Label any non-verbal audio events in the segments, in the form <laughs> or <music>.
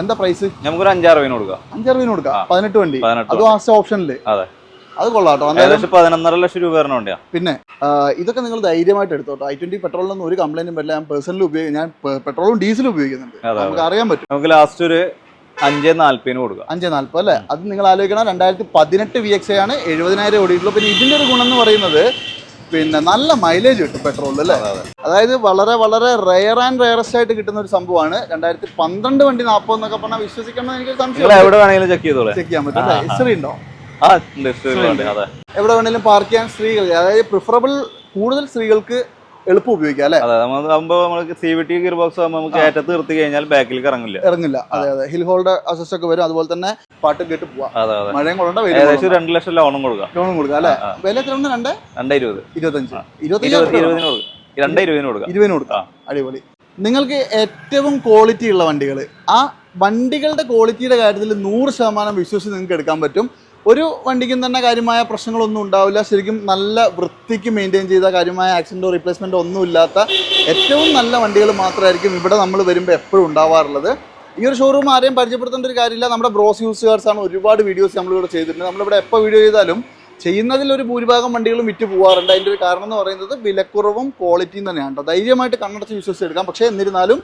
എന്താ പ്രൈസ് നമുക്കൊരു അഞ്ചാറുവിന് കൊടുക്കാം. അഞ്ചാറ് അഞ്ചറുപതിന് കൊടുക്കാം. പതിനെട്ട് വണ്ടി. അത് ലാസ്റ്റ് ഓപ്ഷനിൽ അതെ. അത് കൊള്ളാട്ടോ. പതിനൊന്നര ലക്ഷം രൂപ വരുന്ന വണ്ടിയാ. പിന്നെ ഇതൊക്കെ നിങ്ങൾ ധൈര്യമായിട്ട് എടുത്തോട്ടോ. ഐ ട്വന്റി പെട്രോളിനൊന്നും ഒരു കംപ്ലൈന്റും വരില്ല. ഞാൻ പേഴ്സണലി ഉപയോഗിക്കും ഞാൻ പെട്രോളും ഡീസലും ഉപയോഗിക്കുന്നുണ്ട്. നമുക്ക് അറിയാൻ പറ്റും. നമുക്ക് ലാസ്റ്റ് ഒരു അഞ്ച് നാല്പതിന് കൊടുക്കാം. അഞ്ച് നാല്പത് അല്ലേ? അത് നിങ്ങൾ ആലോചിക്കണം. രണ്ടായിരത്തി പതിനെട്ട് വി എക്സ് ആണ് എഴുപതിനായിരം ഓടിയിട്ടുള്ളൂ പിന്നെ ഇതിന്റെ ഒരു ഗുണം എന്ന് പറയുന്നത് പിന്നെ നല്ല മൈലേജ് കിട്ടും പെട്രോളിൽ അല്ലേ? അതെ, അതെ. അതായത് വളരെ വളരെ റെയർ ആൻഡ് റെയറസ്റ്റ് ആയിട്ട് കിട്ടുന്ന ഒരു സംഭവമാണ്. രണ്ടായിരത്തി പന്ത്രണ്ട് വണ്ടി നാൽപ്പത് എന്നൊക്കെ പറഞ്ഞാൽ വിശ്വസിക്കണം എനിക്ക് സംശയം എവിടെ വേണമെങ്കിലും ചെക്ക് ചെയ്തോളെ. ചെക്ക് ചെയ്യാൻ പറ്റും ഹിസ്റ്ററി ഉണ്ടോ? എവിടെ വേണമെങ്കിലും പാർക്ക് ചെയ്യാൻ സ്ത്രീകൾ അതായത് പ്രിഫറബിൾ കൂടുതൽ സ്ത്രീകൾക്ക് എളുപ്പം ഉപയോഗിക്കാം അല്ലെ? അതെ നമുക്ക് C V T gear box ആകുമ്പോൾ നമുക്ക് ഏറ്റത്ത് നിർത്തി കഴിഞ്ഞാൽ ബാക്കിലേക്ക് ഇറങ്ങില്ല. ഇറങ്ങില്ല. അതെ അതെ. ഹിൽ ഹോൾഡ് അസിസ്റ്റ് ഒക്കെ വരും. അതുപോലെ തന്നെ പാട്ടും കേട്ട് പോവാം. അതെ അതെ. മഴയും കൊള്ളണ്ട ഏകദേശം രണ്ട് ലക്ഷം ലോണും കൊടുക്കാം. ലോണും കൊടുക്കാം അല്ലെ? വില എത്ര ഉണ്ട് രണ്ട്? രണ്ടേ ഇരുപത്. ഇരുപത്തഞ്ച്. രണ്ട് ഇരുപത്തഞ്ച് ഇരുപതിന് കൊടുക്കാം. രണ്ടേ ഇരുപതിന് കൊടുക്കാം. ഇരുപതിന് കൊടുക്കാം. അടിപൊളി. നിങ്ങൾക്ക് ഏറ്റവും ക്വാളിറ്റി ഉള്ള വണ്ടികൾ ആ വണ്ടികളുടെ ക്വാളിറ്റിയുടെ കാര്യത്തിൽ നൂറ് ശതമാനം വിശ്വസിച്ച് നിങ്ങൾക്ക് എടുക്കാൻ പറ്റും. ഒരു വണ്ടിക്കും തന്നെ കാര്യമായ പ്രശ്നങ്ങളൊന്നും ഉണ്ടാവില്ല. ശരിക്കും നല്ല വൃത്തിക്ക് മെയിന്റെയിൻ ചെയ്ത കാര്യമായ ആക്സിഡന്റോ റീപ്ലേസ്മെന്റോ ഒന്നും ഇല്ലാത്ത ഏറ്റവും നല്ല വണ്ടികൾ മാത്രമായിരിക്കും ഇവിടെ നമ്മൾ വരുമ്പോൾ എപ്പോഴും ഉണ്ടാവാറുള്ളത്. ഈ ഒരു ഷോറൂം ആരെയും പരിചയപ്പെടുത്തേണ്ട ഒരു കാര്യമില്ല. നമ്മുടെ ബ്രോസ് യൂസുകാർസാണ് ഒരുപാട് വീഡിയോസ് നമ്മളിവിടെ ചെയ്തിട്ടുണ്ട്. നമ്മളിവിടെ എപ്പോൾ വീഡിയോ ചെയ്താലും ചെയ്യുന്നതിൽ ഒരു ഭൂരിഭാഗം വണ്ടികളും വിറ്റ് പോകാറുണ്ട് അതിന്റെ ഒരു കാരണം എന്ന് പറയുന്നത് വിലക്കുറവും ക്വാളിറ്റിയും തന്നെയാണ് കേട്ടോ. ധൈര്യമായിട്ട് കണ്ണടച്ച് വിശ്വസിച്ച് എടുക്കാം. പക്ഷേ എന്നിരുന്നാലും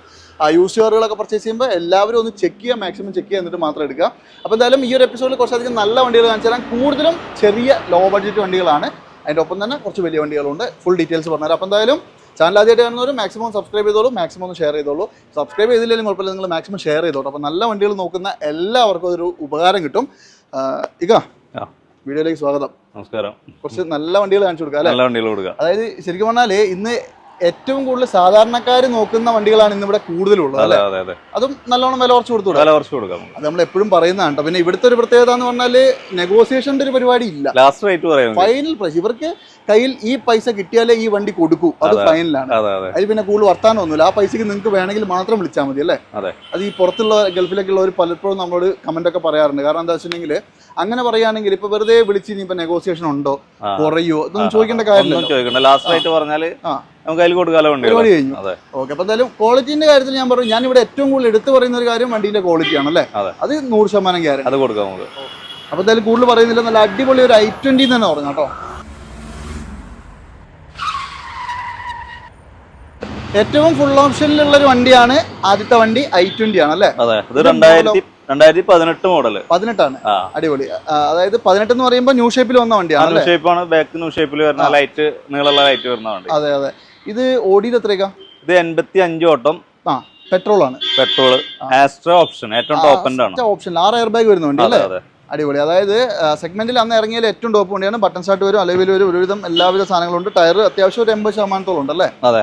യൂസ് കാറുകളൊക്കെ പർച്ചേസ് ചെയ്യുമ്പോൾ എല്ലാവരും ഒന്ന് ചെക്ക് ചെയ്യുക മാക്സിമം ചെക്ക് ചെയ്യുക എന്നിട്ട് മാത്രം എടുക്കുക. അപ്പോൾ എന്തായാലും ഈ ഒരു എപ്പിസോഡിൽ കുറച്ചധികം നല്ല വണ്ടികൾ കാണിച്ചു തരാം. കൂടുതലും ചെറിയ ലോ ബഡ്ജറ്റ് വണ്ടികളാണ്. അതിന്റെ ഒപ്പം തന്നെ കുറച്ച് വലിയ വണ്ടികളുണ്ട്. ഫുൾ ഡീറ്റെയിൽസ് പറഞ്ഞുതരാം. അപ്പോൾ എന്തായാലും ചാനൽ ആദ്യമായിട്ട് കാണുന്നവർ മാക്സിമം സബ്സ്ക്രൈബ് ചെയ്തോളൂ മാക്സിമം ഒന്ന് ഷെയർ ചെയ്തോളൂ. സബ്സ്ക്രൈബ് ചെയ്തില്ലെങ്കിലും കുഴപ്പമില്ല നിങ്ങൾ മാക്സിമം ഷെയർ ചെയ്തോളൂ അപ്പോൾ നല്ല വണ്ടികൾ നോക്കുന്ന എല്ലാവർക്കും അതൊരു ഉപകാരം കിട്ടും. ഇക. വീഡിയോയിലേക്ക് സ്വാഗതം. നമസ്കാരം. കുറച്ച് നല്ല വണ്ടികൾ കാണിച്ചു കൊടുക്കാം നല്ല വണ്ടികൾ കൊടുക്കുക അതായത് ശരിക്കും പറഞ്ഞാൽ ഇന്ന് ഏറ്റവും കൂടുതൽ സാധാരണക്കാർ നോക്കുന്ന വണ്ടികളാണ് ഇന്ന് ഇവിടെ കൂടുതലുള്ളത് അതെ അല്ലേ? അതെ അതെ അതും. നല്ലോണം വില കുറച്ച് കൊടുത്തു വില കുറച്ച് കൊടുക്കാം. അത് നമ്മൾ എപ്പോഴും പറയുന്നതാണ് കേട്ടോ. പിന്നെ ഇവിടുത്തെ ഒരു പ്രത്യേകത എന്ന് പറഞ്ഞാൽ നെഗോസിയേഷന്റെ ഒരു പരിപാടി ഇല്ല. ലാസ്റ്റ് റേറ്റ് പറയാം ഫൈനൽ പ്രൈസ് ഇവർക്ക് കയ്യിൽ ഈ പൈസ കിട്ടിയാലേ ഈ വണ്ടി കൊടുക്കൂ. അത് ഫൈനലാണ് അതെ അതെ. അതിൽ പിന്നെ കൂടുതൽ വർത്താനം ഒന്നുമില്ല. ആ പൈസക്ക് നിങ്ങൾക്ക് വേണമെങ്കിൽ മാത്രം വിളിച്ചാൽ മതി അല്ലേ? അതെ. അത് ഈ പുറത്തുള്ള ഗൾഫിലൊക്കെ ഉള്ളവർ പലപ്പോഴും നമ്മളോട് കമന്റ് ഒക്കെ പറയാറുണ്ട്. കാരണം എന്താ വെച്ചിട്ടുണ്ടെങ്കിൽ അങ്ങനെ പറയുകയാണെങ്കിൽ ഇപ്പൊ വെറുതെ വിളിച്ച് ഇനി ഇപ്പൊ നെഗോസിയേഷൻ ഉണ്ടോ. കുറയോ? ഇതൊന്നും ചോദിക്കേണ്ട കാര്യമില്ല ലാസ്റ്റ് ആയിട്ട് പറഞ്ഞാൽ. നമുക്ക് അതിൽ കൊടുക്കാലോ പരിപാടി കഴിഞ്ഞു. ഓക്കെ അപ്പൊ എന്തായാലും ക്വാളിറ്റിന്റെ കാര്യത്തിൽ ഞാൻ പറഞ്ഞു ഞാൻ ഇവിടെ ഏറ്റവും കൂടുതൽ എടുത്തു പറയുന്ന ഒരു കാര്യം വണ്ടിന്റെ ക്വാളിറ്റി ആണ് അല്ലേ? അത്. നൂറ് ശതമാനം കാര്യം അത് കൊടുക്കാം നമുക്ക്. അപ്പൊ എന്തായാലും കൂടുതൽ പറയുന്നില്ല നല്ല അടിപൊളി ഒരു ഐ ട്വന്റി തന്നെ പറഞ്ഞു കേട്ടോ. ഏറ്റവും ഫുൾ ഓപ്ഷനിലുള്ള ഒരു വണ്ടിയാണ് ആദ്യത്തെ വണ്ടി ഐ ട്വന്റി ആണ് അല്ലേ? രണ്ടായിരത്തി രണ്ടായിരത്തി പതിനെട്ട് മോഡൽ പതിനെട്ടാണ് അടിപൊളി. അതായത് പതിനെട്ട് എന്ന് പറയുമ്പോൾ ന്യൂ ഷേപ്പിൽ വന്ന വണ്ടിയാണ് ന്യൂ ഷേപ്പ് ഷേപ്പാണ് ബാക്ക് ന്യൂ ഷേപ്പിൽ വരുന്ന ലൈറ്റ് നീളമുള്ള ലൈറ്റ് വരുന്ന വണ്ടി. അതെ അതെ. ഇത് ഓടിയത് എത്രയൊക്കെ? ഇത് എൺപത്തി അഞ്ച് ഓട്ടം. ആ പെട്രോൾ ആണ്. പെട്രോൾ ആസ്ട്രോ ഓപ്ഷൻ ഏറ്റവും ടോപ്പ് എൻഡ് ആണ്. ഓപ്ഷൻ ആറ് എയർ ബാഗ് വരുന്ന വണ്ടി അല്ലേ? അതെ. അടിപൊളി. അതായത് സെഗ്മെന്റിൽ അന്ന് ഇറങ്ങിയാൽ ഏറ്റവും ടോപ്പ് വണ്ടിയാണ്. ബട്ടൺ സ്റ്റാർട്ട് വരും അലവിൽ വരും ഒരുവിധം എല്ലാവിധ സാധനങ്ങളുണ്ട് ടയർ അത്യാവശ്യം ഒരു എൺപത് ശതമാനത്തോളം ഉണ്ട് അല്ലേ? അതെ.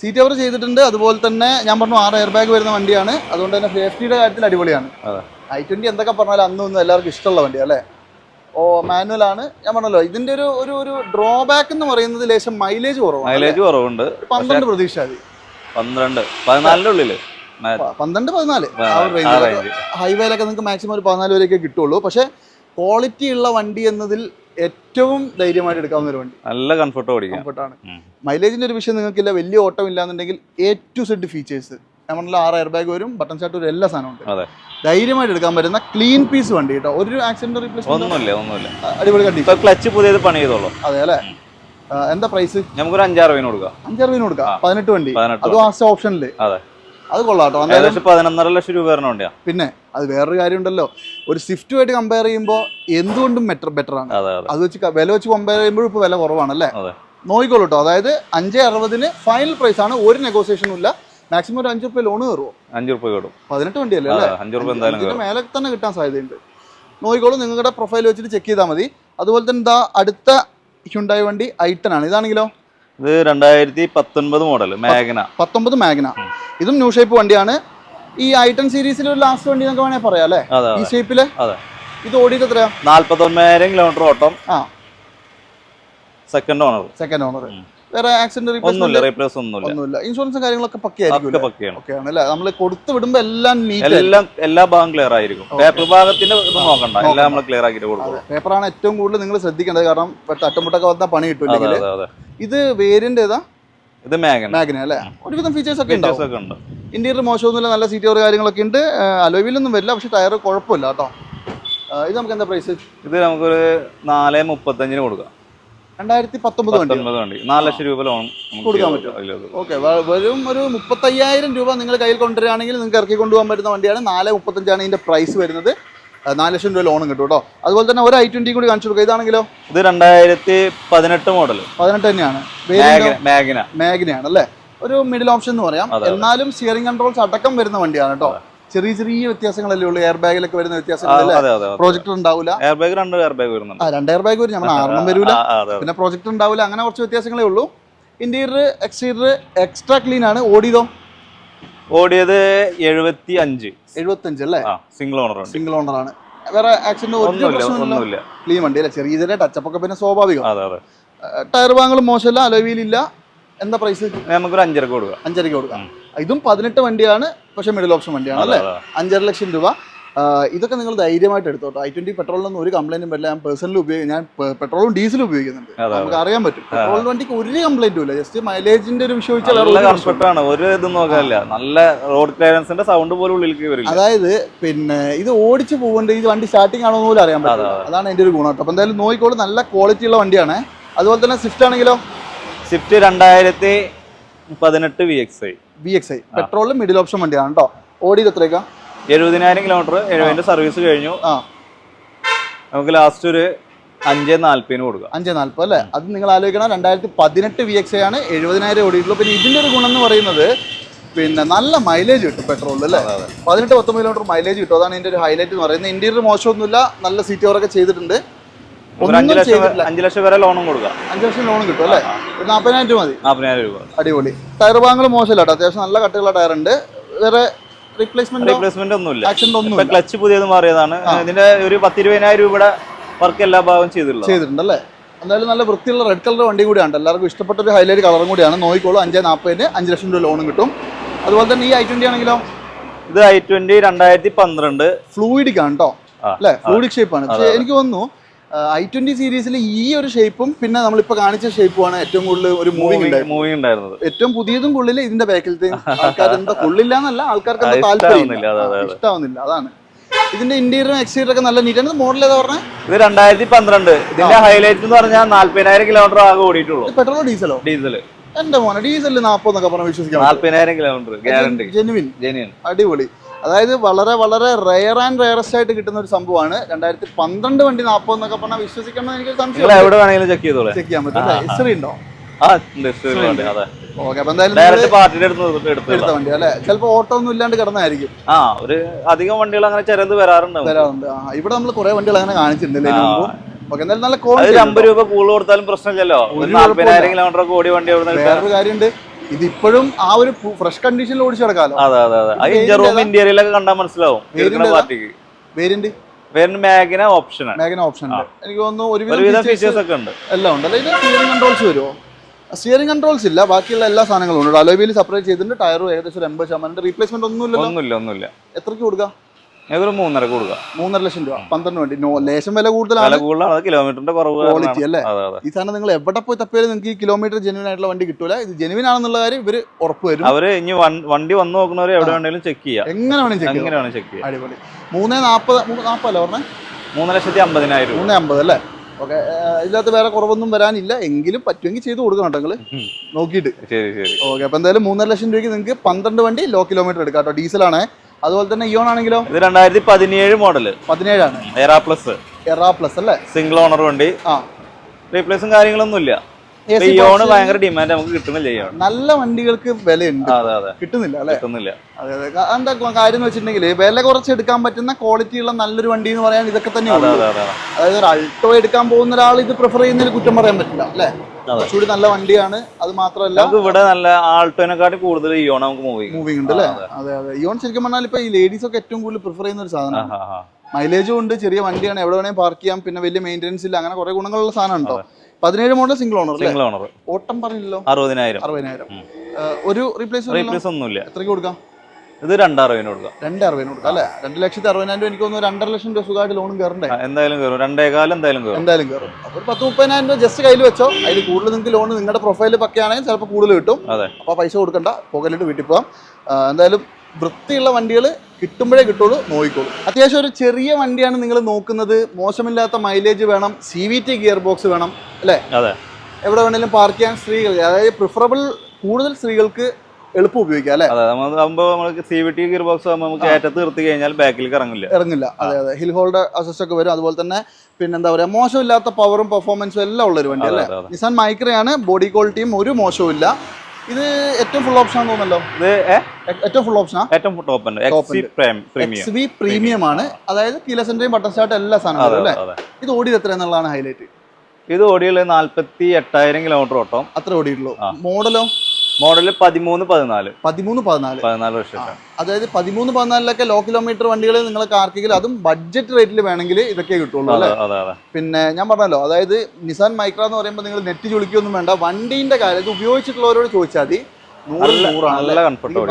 സീറ്റ് കവർ ചെയ്തിട്ടുണ്ട്. അതുപോലെ തന്നെ ഞാൻ പറഞ്ഞു ആറ് എയർ ബാഗ് വരുന്ന വണ്ടിയാണ്. അതുകൊണ്ട് തന്നെ സേഫ്റ്റിയുടെ കാര്യത്തിൽ അടിപൊളിയാണ്. ഐ ട്വന്റി എന്തൊക്കെ പറഞ്ഞാലും അന്നും ഒന്നും എല്ലാവർക്കും ഇഷ്ടമുള്ള വണ്ടി അല്ലേ? ഓ മാനുവൽ ആണ് ഞാൻ പറഞ്ഞല്ലോ ഇതിന്റെ ഒരു ഒരു ഒരു ഡ്രോബാക്ക് എന്ന് പറയുന്നത് ലേശം മൈലേജ് കുറവാണ് മൈലേജ് കുറവുണ്ട്. പന്ത്രണ്ട് പ്രതീക്ഷ മതി പന്ത്രണ്ട്. പതിനാലിന്റെ ഉള്ളിൽ പന്ത്രണ്ട് പതിനാല്. ഹൈവേയിലൊക്കെ നിങ്ങൾക്ക് മാക്സിമം ഒരു പതിനാല് വരെയൊക്കെ കിട്ടുള്ളൂ. പക്ഷേ ക്വാളിറ്റി ഉള്ള വണ്ടി എന്നതിൽ ഏറ്റവും ധൈര്യമായിട്ട് എടുക്കാവുന്ന ഒരു വണ്ടി. നല്ല കംഫർട്ട് ഓടിക്കാം. കംഫർട്ടാണ്. മൈലേജിന്റെ ഒരു വിഷയം നിങ്ങൾക്കില്ല. വലിയ ഓട്ടം ഇല്ലാന്നുണ്ടെങ്കിൽ എ ടു സെഡ് ഫീച്ചേഴ്സ് നമ്മളെ ആറ് എയർ ബാഗ് വരും ബട്ടൺ ഷാട്ട് വരും എല്ലാ സാധനവും ഉണ്ട്. ധൈര്യമായിട്ട് എടുക്കാൻ പറ്റുന്ന ക്ലീൻ പീസ് വണ്ടി കേട്ടോ. ഒരു ആക്സിഡന്റ് റീപ്ലേസ്മെന്റ് ഒന്നുമില്ല ഒന്നുമില്ല. അടിപൊളി കണ്ടി. ക്ലച്ച് പുതിയത് പണി ചെയ്തോളൂ. അതെ അല്ലേ? എന്താ പ്രൈസ് നമുക്കൊരു അഞ്ചാറ് കൊടുക്കാം. അഞ്ചാറ് അഞ്ചറുപതിന് കൊടുക്കാം. ആ. പതിനെട്ട് വണ്ടി. അതും ഓപ്ഷനിൽ ഓപ്ഷനിൽ അതെ. അത് കൊള്ളാം ഏകദേശം പതിനൊന്നര ലക്ഷം രൂപ പിന്നെ അത് വേറൊരു കാര്യമുണ്ടല്ലോ. ഒരു സ്വിഫ്റ്റുമായിട്ട് കമ്പയർ ചെയ്യുമ്പോൾ എന്തുകൊണ്ടും ബെറ്റർ ബെറ്റർ ആണ്. അതെ വെച്ച് വില വെച്ച് കമ്പയർ ചെയ്യുമ്പോഴും ഇപ്പോൾ വില കുറവാണല്ലേ അല്ലേ? നോക്കിക്കോളൂ കേട്ടോ അതായത് അഞ്ച് അറുപതിന് ഫൈനൽ പ്രൈസ് ആണ്. ഒരു നെഗോസിയേഷനും ഇല്ല. മാക്സിമം ഒരു അഞ്ച് റുപ്യ ലോണ് കയറുമോ അഞ്ചു റുപ്യ കിട്ടും പതിനെട്ട് വണ്ടിയല്ലേ അഞ്ചു റുപ്യ എന്തായാലും മേലെ തന്നെ കിട്ടാൻ സാധ്യതയുണ്ട്. നോക്കിക്കോളൂ നിങ്ങളുടെ പ്രൊഫൈൽ വെച്ചിട്ട് ചെക്ക് ചെയ്താൽ മതി. അതുപോലെ തന്നെ ഇതാ അടുത്ത ഹ്യുണ്ടായി വണ്ടി ഐട്ടൺ ആണ്. ഇതാണെങ്കിലോ? ഇത് രണ്ടായിരത്തി പത്തൊൻപത് മോഡൽ മാഗ്ന പത്തൊമ്പത് മാഗ്ന ഇതും ന്യൂ ഷേപ്പ് വണ്ടിയാണ്. ഈ ഐട്ടൺ സീരീസിൽ ഒരു ലാസ്റ്റ് വണ്ടി നമുക്ക് വേണേ പറയാം അല്ലേ? ഈ ഷേപ്പിൽ ഇത് ഓടിയത് എത്രയാ? നാല്പത്തൊമ്പതിനായിരം കിലോമീറ്റർ ഓട്ടം. ആ. സെക്കൻഡ് ഓണർ സെക്കൻഡ് ഓണർ വേറെ ആക്സിഡന്റ് ഒന്നുമില്ല റീപ്ലേസ് ഒന്നുമില്ല. ഒന്നുമില്ല. ഇൻഷുറൻസും കാര്യങ്ങളൊക്കെ പക്കയാണ്. അല്ലേ? നമ്മൾ കൊടുത്തു വിടുമ്പോ എല്ലാം നീറ്റ് എല്ലാം എല്ലാ ഭാഗം ക്ലിയർ ആയിരിക്കും. പേപ്പർ ഭാഗത്തിന്റെ ഇത് നോക്കണ്ട. എല്ലാം നമ്മൾ ക്ലിയർ ആക്കിയിട്ട് കൊടുക്കും. പേപ്പറാണ് ഏറ്റവും കൂടുതൽ നിങ്ങൾ ശ്രദ്ധിക്കേണ്ടത്. കാരണം തട്ടുമുട്ടൊക്കെ വന്നാൽ പണി കിട്ടും കിട്ടില്ലെങ്കിൽ ഇത് വേരിന്റെ ഏതാ? ഇത് മാഗ്ന അല്ലേ? ഒരുവിധം ഫീച്ചേഴ്സ് ഒക്കെ ഉണ്ടാവും. ഒക്കെ ഉണ്ട്. ഇന്റീരിയർ മോശമൊന്നുമില്ല നല്ല സീറ്റ് കവർ കാര്യങ്ങളൊക്കെ ഉണ്ട്. അലോയിലൊന്നും വരില്ല പക്ഷെ ടയർ കുഴപ്പമില്ല കേട്ടോ. ഇത് നമുക്ക് എന്താ പ്രൈസ് ഇത് നമുക്കൊരു നാല് മുപ്പത്തഞ്ചിന് കൊടുക്കാം. രണ്ടായിരത്തി പത്തൊമ്പത് വണ്ടി. നാല് ലക്ഷം രൂപ ലോൺ കൊടുക്കാൻ പറ്റും. ഓക്കെ വെറും ഒരു മുപ്പത്തയ്യായിരം രൂപ നിങ്ങൾ കയ്യിൽ കൊണ്ടുവരികയാണെങ്കിൽ നിങ്ങൾക്ക് ഇറക്കി കൊണ്ടുപോകാൻ പറ്റുന്ന വണ്ടിയാണ്. നാല് മുപ്പത്തഞ്ചാണ് ഇതിന്റെ പ്രൈസ് വരുന്നത്. നാല് ലക്ഷം രൂപ ലോണും കിട്ടും കേട്ടോ. അതുപോലെ തന്നെ ഒരു ഐ ട്വന്റി കൂടി കാണിച്ചു കൊടുക്കുക ഇതാണെങ്കിലോ? ഇത് രണ്ടായിരത്തി പതിനെട്ട് മോഡൽ പതിനെട്ട് തന്നെയാണ്. മാഗ്ന മാഗ്നയാണ് അല്ലേ? ഒരു മിഡിൽ ഓപ്ഷൻ എന്ന് പറയാം. എന്നാലും സ്റ്റിയറിംഗ് കൺട്രോൾസ് അടക്കം വരുന്ന വണ്ടിയാണ് കേട്ടോ. ചെറിയ ചെറിയ വ്യത്യാസങ്ങളല്ലേ ഉള്ളൂ. എയർ ബാഗിലൊക്കെ വരുന്ന വ്യത്യാസങ്ങളല്ലേ? പ്രോജക്ടർ ഉണ്ടാവില്ല എയർ ബാഗ് രണ്ട് എയർ ബാഗ് വരുന്നുണ്ട്. ആ രണ്ട് എയർ ബാഗ് വരും. നമ്മൾ <laughs> ആറെണ്ണം വരൂല. പിന്നെ പ്രോജക്ടർ ഉണ്ടാവില്ല അങ്ങനെ കുറച്ച് വ്യത്യാസങ്ങളേ ഉള്ളൂ. ഇന്റീരിയർ എക്സ്റ്റീരിയർ എക്സ്ട്രാ ക്ലീൻ ആണ്. ഓടിയതോ ഓടിയത് എഴുപത്തി അഞ്ച് എഴുപത്തഞ്ച് അല്ലേ സിംഗിൾ ഓണർ സിംഗിൾ ഓണർ ആണ്. വേറെ ആക്സിഡന്റ് ഒന്നുമില്ല ക്ലീൻ വണ്ടി അല്ലേ? ചെറിയ ചെറിയ ടച്ചപ്പ് ഒക്കെ പിന്നെ സ്വാഭാവികം. ടയർ വാങ്ങലും മോശമല്ല അലോവിയിലില്ല എന്താ പ്രൈസ് നമുക്കൊരു അഞ്ചരക്ക് കൊടുക്കാം. അഞ്ചരക്ക് കൊടുക്കാം. ഇതും പതിനെട്ട് വണ്ടിയാണ് പക്ഷെ മിഡിൽ ഓപ്ഷൻ വണ്ടിയാണ് അല്ലേ. അഞ്ചര ലക്ഷം രൂപ. ഇതൊക്കെ നിങ്ങൾ ധൈര്യമായിട്ട് എടുത്തോട്ടോ. ഐ ട്വന്റി പെട്രോളിനൊന്നും ഒരു കംപ്ലൈന്റും പറ്റില്ല ഞാൻ പേഴ്സണലി ഉപയോഗിക്കും ഞാൻ പെട്രോളും ഡീസലും ഉപയോഗിക്കുന്നുണ്ട്. നമുക്ക് അറിയാൻ പറ്റും. പെട്രോൾ വണ്ടിക്ക് ഒരു കംപ്ലൈന്റും ഇല്ല. ജസ്റ്റ് മൈലേജിന്റെ ഒരു വിഷയം ഒരു ഇതും നോക്കാനില്ല. നല്ല റോഡ് ക്ലിയറൻസിന്റെ സൗണ്ട് പോലും ഉള്ളിലേക്ക് വരില്ല. അതായത് പിന്നെ ഇത് ഓടിച്ചു പോകേണ്ട ഇത് വണ്ടി സ്റ്റാർട്ടിംഗ് ആണോ പോലും അറിയാൻ പറ്റില്ല. അതാണ് എന്റെ ഒരു ഗുണം അപ്പൊ എന്തായാലും നോക്കിക്കോളൂ. നല്ല ക്വാളിറ്റി ഉള്ള വണ്ടിയാണ്. അതുപോലെ തന്നെ സ്വിഫ്റ്റ് ആണെങ്കിലോ? സ്വിഫ്റ്റ് രണ്ടായിരത്തി പതിനെട്ട് V X I V X I പെട്രോളിൽ middle option വണ്ടിയാണ് കേട്ടോ. ഓടിയത് എത്രയൊക്കെ എഴുപതിനായിരം കിലോമീറ്റർ എഴുപതിന്റെ സർവീസ് കഴിഞ്ഞു. ആ. നമുക്ക് ലാസ്റ്റ് ഒരു അഞ്ച് നാല്പതിന് കൊടുക്കാം. അഞ്ച് നാൽപ്പത് അല്ലേ? അത് നിങ്ങൾ ആലോചിക്കണം. രണ്ടായിരത്തി പതിനെട്ട് വി എക്സ് ആണ് എഴുപതിനായിരം ഓടിയിട്ടുള്ളൂ പിന്നെ ഇതിന്റെ ഒരു ഗുണം എന്ന് പറയുന്നത് പിന്നെ നല്ല മൈലേജ് കിട്ടും പെട്രോളിൽ അല്ലേ? പതിനെട്ട് പത്തൊമ്പത് കിലോമീറ്റർ മൈലേജ് കിട്ടും. അതാണ് ഇതിന്റെ ഒരു ഹൈലൈറ്റ് എന്ന് പറയുന്നത്. ഇന്റീരിയർ മോശമൊന്നുമില്ല. നല്ല സീറ്റ് കവറൊക്കെ ചെയ്തിട്ടുണ്ട്. അഞ്ചു ലക്ഷം വരെ ലോണും കൊടുക്കാം. അഞ്ച് ലക്ഷം ലോൺ കിട്ടും അല്ലേ? ഒരു നാൽപ്പതിനായിരം രൂപ മതി. നാൽപ്പതിനായിരം രൂപ. അടിപൊളി. ടയർ ഭാഗങ്ങൾ മോശമല്ല കേട്ടോ. അത്യാവശ്യം നല്ല കട്ടിയുള്ള ടയർ ഉണ്ട്. വേറെ റീപ്ലേസ്മെന്റ് റീപ്ലേസ്മെന്റ് ഒന്നുമില്ല. ഒന്നും ക്ലച്ച് പുതിയത് മാറിയതാണ്. ഇതിന്റെ ഒരു പത്തിരുപതിനായിരം രൂപയുടെ വർക്ക് എല്ലാ ഭാഗവും ചെയ്തിട്ടുള്ളത് ചെയ്തിട്ടുണ്ട് അല്ലേ എന്തായാലും നല്ല വൃത്തിയുള്ള റെഡ് കളർ വണ്ടി കൂടിയാണ് എല്ലാവർക്കും ഇഷ്ടപ്പെട്ട ഒരു ഹൈലൈറ്റ് കളറും കൂടിയാണ്. നോക്കിക്കോളൂ അഞ്ച് നാൽപ്പതിന് അഞ്ച് ലക്ഷം രൂപ ലോണും കിട്ടും. അതുപോലെ തന്നെ ഈ ഐ ട്വന്റി ആണെങ്കിലോ? ഇത് ഐ ട്വന്റി രണ്ടായിരത്തി പന്ത്രണ്ട്. ഫ്ലൂയിഡിക് ആണ് കേട്ടോ. അല്ലെ? ഫ്ലൂയിഡിക് ഷേപ്പാണ് ആണ്. എനിക്ക് തോന്നുന്നു ഐ ട്വന്റി സീരീസിൽ ഈ ഒരു ഷേപ്പും പിന്നെ നമ്മളിപ്പോ കാണിച്ച ഷേപ്പുമാണ് ഏറ്റവും കൂടുതൽ ഒരു മൂവിംഗ് മൂവിങ് ഉണ്ടായിരുന്നത്. ഏറ്റവും പുതിയതും കൊള്ളില്ല ഇതിന്റെ ബാക്കിലത്തെ <laughs> ആൾക്കാർ എന്താ കൊള്ളില്ല എന്നല്ല ആൾക്കാർക്ക് എന്താ താല്പര്യം. ഇഷ്ടാവുന്നില്ല അതാണ്. ഇതിന്റെ ഇന്റീരിയറും എക്സ്റ്റീരിയർ ഒക്കെ നല്ല നീറ്റാണ് മോഡൽ ഏതാ പറഞ്ഞത് ഇത് രണ്ടായിരത്തി പന്ത്രണ്ട്. ഇതിന്റെ ഹൈലൈറ്റ് എന്ന് പറഞ്ഞാൽ നാല്പതിനായിരം കിലോമീറ്റർ ആകെ ഓടിയിട്ടുള്ളൂ. പെട്രോളോ ഡീസലോ ഡീസൽ എന്റെ മോനെ ഡീസലിൽ നാപ്പതെന്നൊക്കെ പറഞ്ഞു വിശ്വസിക്കാം. നാല്പതിനായിരം കിലോമീറ്റർ ഗ്യാരണ്ടി ജെനുവിൻ ജെനുവിൻ അടിപൊളി. അതായത് വളരെ വളരെ റെയർ ആൻഡ് റെയറസ്റ്റ് ആയിട്ട് കിട്ടുന്ന ഒരു സംഭവമാണ്. രണ്ടായിരത്തി പന്ത്രണ്ട് വണ്ടി നാൽപ്പത് എന്നൊക്കെ പറഞ്ഞാൽ വിശ്വസിക്കണം എനിക്ക് സംശയം എവിടെ വേണമെങ്കിലും ചെക്ക് ചെയ്തോളെ. ചെക്ക് ചെയ്യാൻ പറ്റും ഹിസ്റ്ററി ഉണ്ടോ? ഓക്കെ അപ്പൊ എന്തായാലും എടുത്ത വണ്ടി അല്ലെ? ചിലപ്പോൾ ഓട്ടോ ഒന്നും ഇല്ലാണ്ട് കിടന്നായിരിക്കും. ആ ഒരു അധികം വണ്ടികൾ അങ്ങനെ ചെറുത് വരാറുണ്ട് നമുക്ക്. ഇവിടെ നമ്മൾ കുറെ വണ്ടികൾ അങ്ങനെ കാണിച്ചിട്ടുണ്ട് ആ. ഓക്കെ എന്തായാലും നല്ല അമ്പത് രൂപ കൂടുതൽ കൊടുത്താലും പ്രശ്നമില്ലല്ലോ. നാല്പതിനായിരം കിലോമീറ്റർ ഓടി വണ്ടി വേറൊരു കാര്യമുണ്ട്. ഇതിപ്പോഴും ആ ഒരു ഫ്രഷ് കണ്ടീഷനിൽ ഓടിച്ചു റൂം ഇന്റീരിയലൊക്കെ കണ്ടാൽ മനസ്സിലാവും. വേരിയന്റ് വേറെ മാഗിന ഓപ്ഷൻ ഉണ്ട്. എനിക്ക് തോന്നുന്നു ഒരുവിധം ഫീച്ചേഴ്സ് ഒക്കെ ഉണ്ട്. എല്ലാം ഉണ്ട്. അതായത് സ്റ്റിയറിംഗ് കൺട്രോൾസ് വരുമോ സ്റ്റിയറിംഗ് കൺട്രോൾസ് ഇല്ല. ബാക്കിയുള്ള എല്ലാ സാധനങ്ങളും ഉണ്ട്. അലോവിയിൽ സെപ്പറേറ്റ് ചെയ്തിട്ടുണ്ട്. ടയറും ഏകദേശം ഒരു എൺപത് ശതമാനം. റീപ്ലേസ്മെന്റ് ഒന്നുമില്ല ഒന്നുമില്ല ഒന്നുമില്ല. എത്രക്ക് കൊടുക്കാം? ഞങ്ങൾക്ക് മൂന്നര കൊടുക്കുക മൂന്നര ലക്ഷം രൂപ. പന്ത്രണ്ട് വണ്ടി. ലേശം വില കൂടുതലാണ്. കിലോമീറ്ററിന്റെ കുറവ് ക്വാളിറ്റി അല്ലേ? ഈ സാധനം നിങ്ങൾ എവിടെ പോയി തപ്പിയാലും നിങ്ങൾക്ക് ഈ കിലോമീറ്റർ ജെനുവിൻ ആയിട്ടുള്ള വണ്ടി കിട്ടൂല. ഇത് ജെനുവിൻ ആണെന്നുള്ള കാര്യം ഇവർ ഉറപ്പ് വരും അവർ ഇനി വണ്ടി വന്നു നോക്കുന്നവരെ എവിടെ വേണമെങ്കിലും ചെക്ക് ചെയ്യാം. എങ്ങനെ വേണമെങ്കിലും ചെക്ക് ചെയ്യാം. അടിപൊളി. മൂന്നേ നാൽപ്പത് നാൽപ്പതല്ലേ പറഞ്ഞേ? മൂന്ന് ലക്ഷത്തി അമ്പതിനായിരം മൂന്നേ മൂന്ന് അമ്പത് അല്ലേ? ഓക്കെ. ഇതിനകത്ത് വേറെ കുറവൊന്നും വരാനില്ല. എങ്കിലും പറ്റുമെങ്കിൽ ചെയ്ത് കൊടുക്കണം കേട്ടോ നിങ്ങൾ നോക്കിയിട്ട്. ശരി ശരി. ഓക്കെ അപ്പോൾ എന്തായാലും മൂന്നര ലക്ഷം രൂപയ്ക്ക് നിങ്ങൾക്ക് പന്ത്രണ്ട് വണ്ടി ലോ കിലോമീറ്റർ എടുക്കാം കേട്ടോ. ഡീസലാണ് അതുപോലെ തന്നെ ഇയോൺ ആണെങ്കിലോ? ഇത് രണ്ടായിരത്തി പതിനേഴ് മോഡൽ പതിനേഴാണ്. എറാ പ്ലസ് എറാ പ്ലസ് അല്ലേ? സിംഗിൾ ഓണർ വണ്ടി. ആ. റീപ്ലേസും കാര്യങ്ങളൊന്നും ഇല്ല ഇയോണ് ഭയങ്കര ഡിമാൻഡ് നമുക്ക് കിട്ടുന്നില്ല നല്ല വണ്ടികൾക്ക് വിലയുണ്ട്. അതെ അതെ. കിട്ടുന്നില്ല അല്ലേ? കിട്ടുന്നില്ല. അതെ അതെ. എന്താ കാര്യം എന്ന് വെച്ചിട്ടുണ്ടെങ്കിൽ വില കുറച്ച് എടുക്കാൻ പറ്റുന്ന ക്വാളിറ്റി ഉള്ള നല്ലൊരു വണ്ടി എന്ന് പറയാൻ ഇതൊക്കെ തന്നെയാണ് അതായത് ഒരു അൾട്ടോ എടുക്കാൻ പോകുന്ന ഒരാൾ ഇത് പ്രിഫർ ചെയ്യുന്നതിൽ കുറ്റം പറയാൻ പറ്റില്ല അല്ലേ? കുറച്ചുകൂടി നല്ല വണ്ടിയാണ്. അത് മാത്രമല്ല നമുക്ക് ഇവിടെ നല്ല ആൾട്ടോനെക്കാട്ടി കൂടുതൽ ഇയോൺ നമുക്ക് മൂവിംഗ് ഉണ്ട് അല്ലേ? അതെ. അതെ ഇയോൺ ശരിക്കും പറഞ്ഞാൽ ഇപ്പൊ ഈ ലേഡീസ് ഒക്കെ ഏറ്റവും കൂടുതൽ പ്രിഫർ ചെയ്യുന്ന ഒരു ആ. മൈലേജും ഉണ്ട് ചെറിയ വണ്ടിയാണ്. എവിടെ വേണേലും പാർക്ക് ചെയ്യാം. പിന്നെ വലിയ മെയിന്റെനൻസ് ഇല്ല. അങ്ങനെ കുറെ ഗുണങ്ങളുള്ള സാധനം ഉണ്ടോ പതിനേഴ് model single owner single owner ഓട്ടം പറഞ്ഞില്ലല്ലോ? അറുപതിനായിരം. അറുപതിനായിരം. ഒരു റീപ്ലേസ് റീപ്ലേസ് ഒന്നുമില്ല. എത്രയ്ക്ക് കൊടുക്കാം? ഇത് രണ്ടറുപതിന് കൊടുക്കാം. രണ്ടറുപതിന് കൊടുക്കാം അല്ലേ? രണ്ട് ലക്ഷത്തി അറുപതിനായിരം രൂപ എനിക്ക് തോന്നുന്നു രണ്ടര ലക്ഷം രൂപ സുഖമായിട്ട് ലോണും കയറണ്ടേ? എന്തായാലും കയറും. രണ്ടേകാലം എന്തായാലും കയറും. എന്തായാലും കയറും. അപ്പോൾ ഒരു പത്ത് മുപ്പതിനായിരം രൂപ ജസ്റ്റ് കയ്യിൽ വെച്ചോ. അതിൽ കൂടുതൽ നിങ്ങൾക്ക് ലോൺ നിങ്ങളുടെ പ്രൊഫൈൽ പക്കയാണെങ്കിൽ ചിലപ്പോൾ കൂടുതൽ കിട്ടും. അതെ. അപ്പോൾ പൈസ കൊടുക്കണ്ട. പുകലിട്ട് വീട്ടിൽ പോകാം എന്തായാലും വൃത്തിയുള്ള വണ്ടികൾ കിട്ടുമ്പോഴേ കിട്ടുള്ളൂ നോക്കിക്കോളൂ. അത്യാവശ്യം ഒരു ചെറിയ വണ്ടിയാണ് നിങ്ങൾ നോക്കുന്നത്. മോശമില്ലാത്ത മൈലേജ് വേണം. C V T gear box വേണം അല്ലേ? അതെ. എവിടെ വേണേലും പാർക്ക് ചെയ്യാൻ സ്ത്രീകൾ അതായത് പ്രിഫറബിൾ കൂടുതൽ സ്ത്രീകൾക്ക് എളുപ്പം ഉപയോഗിക്കാം അല്ലേ? അതെ നമുക്ക് C V T gear box ആകുമ്പോൾ നമുക്ക് ഏറ്റത്ത് നിർത്തി കഴിഞ്ഞാൽ ബാക്കിലേക്ക് ഇറങ്ങില്ല. ഇറങ്ങില്ല. അതെ അതെ. ഹിൽ ഹോൾഡർ അസിസ്റ്റ് ഒക്കെ വരും. അതുപോലെ തന്നെ പിന്നെ എന്താ പറയുക മോശമില്ലാത്ത പവറും പെർഫോമൻസും എല്ലാം ഉള്ള ഒരു വണ്ടി അല്ലേ? നിസാൻ മൈക്രയാണ് ബോഡി ക്വാളിറ്റിയും ഒരു മോശവും ഇല്ല. ഇത് ഏറ്റവും ഫുൾ ഓപ്ഷൻ തോന്നല്ലോ ഇത് ഏറ്റവും ഫുൾ ഓപ്ഷൻ ഏറ്റവും top X I premium X V premium ആണ്. അതായത് കീലസിന്റെയും ബട്ടൺ സ്റ്റാർട്ട് എല്ലാ സാധനങ്ങളും അല്ലേ? ഇത് ഓടിയത് എത്ര എന്നുള്ളതാണ് ഹൈലൈറ്റ് ഇത് ഓടിയുള്ള നാല്പത്തി എട്ടായിരം കിലോമീറ്റർ ഓട്ടം. അത്ര ഓടിയിട്ടുള്ളൂ. മോഡലോ മോഡൽ പതിമൂന്ന് പതിനാല്. പതിമൂന്ന് പതിനാല്. പതിനാല് വർഷം അതായത് പതിമൂന്ന് പതിനാലിലൊക്കെ ലോ കിലോമീറ്റർ വണ്ടികൾ നിങ്ങൾക്ക് ആർക്കെങ്കിലും അതും ബഡ്ജറ്റ് റേറ്റിൽ വേണമെങ്കിൽ ഇതൊക്കെ കിട്ടുള്ളൂ അല്ലേ? പിന്നെ ഞാൻ പറഞ്ഞല്ലോ അതായത് നിസാൻ മൈക്ര എന്ന് പറയുമ്പോൾ നിങ്ങൾ നെറ്റ് ചുളിക്കൊന്നും വേണ്ട. വണ്ടീന്റെ കാര്യം ഇത് ഉപയോഗിച്ചിട്ടുള്ളവരോട് ചോദിച്ചാൽ മതി.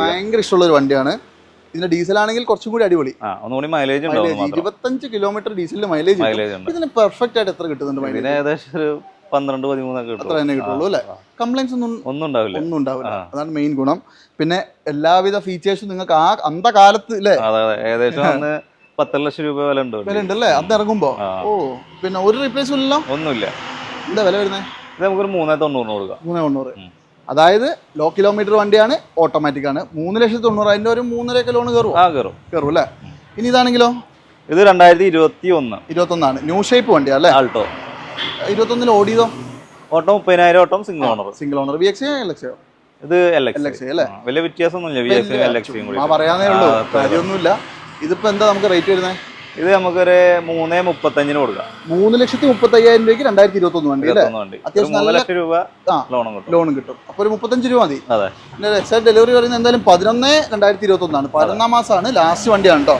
ഭയങ്കര ഇഷ്ടമുള്ള ഒരു വണ്ടിയാണ്. ഇതിന്റെ ഡീസൽ ആണെങ്കിൽ കുറച്ചും കൂടി അടിപൊളി. മൈലേജ് ഇരുപത്തഞ്ച് കിലോമീറ്റർ ഡീസലിന് മൈലേജ് ഇതിന് പെർഫെക്റ്റ് ആയിട്ട് എത്ര കിട്ടുന്നുണ്ട് ഏകദേശം ഒരു പന്ത്രണ്ട് പതിമൂന്നൊക്കെ അത്ര തന്നെ കിട്ടുള്ളൂ അല്ലേ? കംപ്ലൈൻസ് ഒന്നും ഒന്നും ഉണ്ടാവില്ല. ഒന്നും ഉണ്ടാവില്ല. അതാണ് മെയിൻ ഗുണം. പിന്നെ എല്ലാവിധ ഫീച്ചേഴ്സും നിങ്ങൾക്ക് ആ അന്ത കാലത്ത് അല്ലേ ഏകദേശം അന്ന് പത്തര ലക്ഷം രൂപ വില ഉണ്ട് വില ഉണ്ട് അല്ലേ? അന്ന് ഇറങ്ങുമ്പോ? ഓ പിന്നെ ഒരു റീപ്ലേസും ഇല്ലല്ലോ ഒന്നുമില്ല. എന്താ വില വരുന്നത് ഇത് നമുക്കൊരു മൂന്നേ തൊണ്ണൂറിന് കൊടുക്കാം. മൂന്ന് തൊണ്ണൂറ്. അതായത് ലോ കിലോമീറ്റർ വണ്ടിയാണ് ഓട്ടോമാറ്റിക് ആണ്. മൂന്ന് ലക്ഷത്തി തൊണ്ണൂറ്. അതിന്റെ ഒരു മൂന്നരയൊക്കെ ലോൺ കയറും ആ കയറും. കയറും അല്ലേ? ഇനി ഇതാണെങ്കിലോ? ഇത് രണ്ടായിരത്തി ഇരുപത്തി ഒന്ന് ഇരുപത്തി ഒന്നാണ് ന്യൂ ഷേപ്പ് വണ്ടിയാ അല്ലേ? ആൾട്ടോ ഇരുപത്തൊന്നിൽ ഓടിയതോ? ഓട്ടം മുപ്പതിനായിരം ഓട്ടം single owner single owner V X ഇത് വലിയ വ്യത്യാസമൊന്നുമില്ല. വി എക്സ് എൽ എക്സിയും കൂടി. ആ ഉള്ളൂ. ആ, അതെ. കാര്യമൊന്നുമില്ല. ഇതിപ്പോ എന്താ നമുക്ക് റേറ്റ് വരുന്നത് ഇത് നമുക്കൊരു മൂന്ന് മുപ്പത്തഞ്ചിന് കൊടുക്കാം. മൂന്ന് ലക്ഷത്തി മുപ്പത്തി അയ്യായിരം രൂപയ്ക്ക് രണ്ടായിരത്തി ഇരുപത്തി ഒന്ന് വണ്ടി. അത്യാവശ്യം നല്ല- ലക്ഷം രൂപ ആ. ലോണും കിട്ടും. ലോണും കിട്ടും. അപ്പൊ ഒരു മുപ്പത്തഞ്ച് രൂപ മതി. അതെ. എക്സാക്ട് ഡെലിവറി പറയുന്നത് എന്തായാലും പതിനൊന്ന് രണ്ടായിരത്തി ഇരുപത്തി ഒന്നാണ് പതിനൊന്നാം മാസമാണ് ലാസ്റ്റ് വണ്ടിയാണ് കേട്ടോ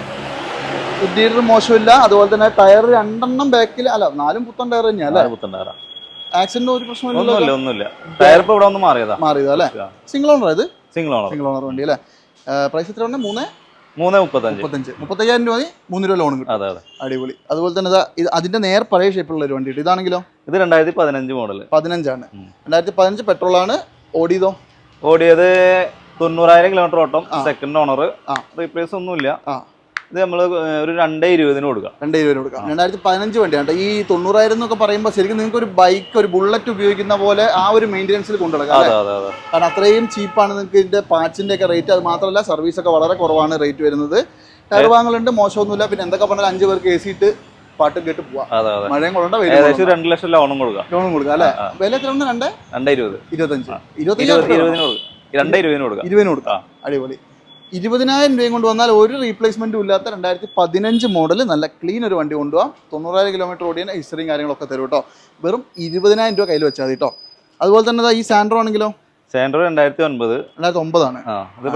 ഇന്റീരിയർ മോശമില്ല. അതുപോലെ തന്നെ ടയർ രണ്ടെണ്ണം ബാക്കിൽ അല്ല നാലും പുത്തൻ ടയർ തന്നെയാ ആക്സിഡന്റ് ഒരു പ്രശ്നമില്ല ഒന്നുമില്ല ടയർ ഇപ്പൊ ഇവിടെ ഒന്ന് മാറിയതാ. മാറിയതാ അല്ലേ? സിംഗിൾ ഓണർ ഇത്? സിംഗിൾ ഓണർ സിംഗിൾ ഓണർ വണ്ടി അല്ലേ? പ്രൈസ് എത്ര ഉണ്ട് മൂന്ന്? മൂന്ന് മുപ്പത്തഞ്ച്. മുപ്പത്തഞ്ച്. മുപ്പത്തയ്യായിരം രൂപ മൂന്ന് രൂപ ലോൺ കിട്ടും. അതെ അതെ. അടിപൊളി. അതുപോലെ തന്നെ ഇതാ അതിന്റെ നേർ പഴയ ഷേപ്പിലുള്ള ഒരു വണ്ടി ഇതാണെങ്കിലോ? ഇത് രണ്ടായിരത്തി പതിനഞ്ച് മോഡൽ പതിനഞ്ചാണ്. രണ്ടായിരത്തി പതിനഞ്ച് പെട്രോൾ ആണ് ഓടിയതോ? ഓടിയത് തൊണ്ണൂറായിരം കിലോമീറ്റർ ഓട്ടം സെക്കൻഡ് ഓണർ. റീപ്ലേസ് ഒന്നുമില്ല. ഇത് നമ്മൾ ഒരു രണ്ടേ ഇരുപതിന് കൊടുക്കാം. രണ്ടേ ഇരുപതിന് കൊടുക്കാം. രണ്ടായിരത്തി പതിനഞ്ച് വണ്ടിയാണ്. ഈ തൊണ്ണൂറായിരം എന്നൊക്കെ പറയുമ്പോൾ ശരിക്കും നിങ്ങൾക്ക് ഒരു ബൈക്ക് ഒരു ബുള്ളറ്റ് ഉപയോഗിക്കുന്ന പോലെ ആ ഒരു മെയിന്റെനൻസിൽ കൊണ്ടുനടക്കാം കാരണം അത്രയും ചീപ്പാണ് നിങ്ങൾക്ക് ഇതിന്റെ പാച്ചിന്റെ ഒക്കെ റേറ്റ് അത് മാത്രമല്ല സർവീസ് ഒക്കെ വളരെ കുറവാണ് റേറ്റ് വരുന്നത്. ടയർ വാങ്ങലുണ്ട് മോശമൊന്നുമില്ല. പിന്നെ എന്തൊക്കെ പറഞ്ഞാൽ അഞ്ച് പേർക്ക് എ സി ഇട്ട് പാട്ടും കേട്ട് പോവാം. മഴയും കൊള്ളണ്ട ഏകദേശം രണ്ട് ലക്ഷം ലോണും കൊടുക്കാം. ലോണും കൊടുക്കാം അല്ലേ? വില എത്ര രണ്ട്? രണ്ടേ ഇരുപത്. ഇരുപത്തഞ്ച്. ഇരുപത് ഇരുപത്തഞ്ച് ഇരുപതിന് കൊടുക്കാം. രണ്ടേ ഇരുപതിന് കൊടുക്കാം. ഇരുപതിന് കൊടുക്കാം. അടിപൊളി. ഇരുപതിനായിരം രൂപയും കൊണ്ട് വന്നാൽ ഒരു റീപ്ലേസ്മെന്റും ഇല്ലാത്ത രണ്ടായിരത്തി പതിനഞ്ച് മോഡൽ നല്ല ക്ലീൻ ഒരു വണ്ടി കൊണ്ടുപോകാം തൊണ്ണൂറായിരം കിലോമീറ്റർ ഓടിയാൽ ഹിസ്റ്ററിയും കാര്യങ്ങളൊക്കെ തരും കേട്ടോ. വെറും ഇരുപതിനായിരം രൂപ കയ്യിൽ വെച്ചാൽ മതി കേട്ടോ. അതുപോലെ തന്നെ ഈ സാൻഡ്രോ ആണെങ്കിലോ? സാൻഡ്രോ രണ്ടായിരത്തി ഒൻപത് രണ്ടായിരത്തി ഒമ്പതാണ്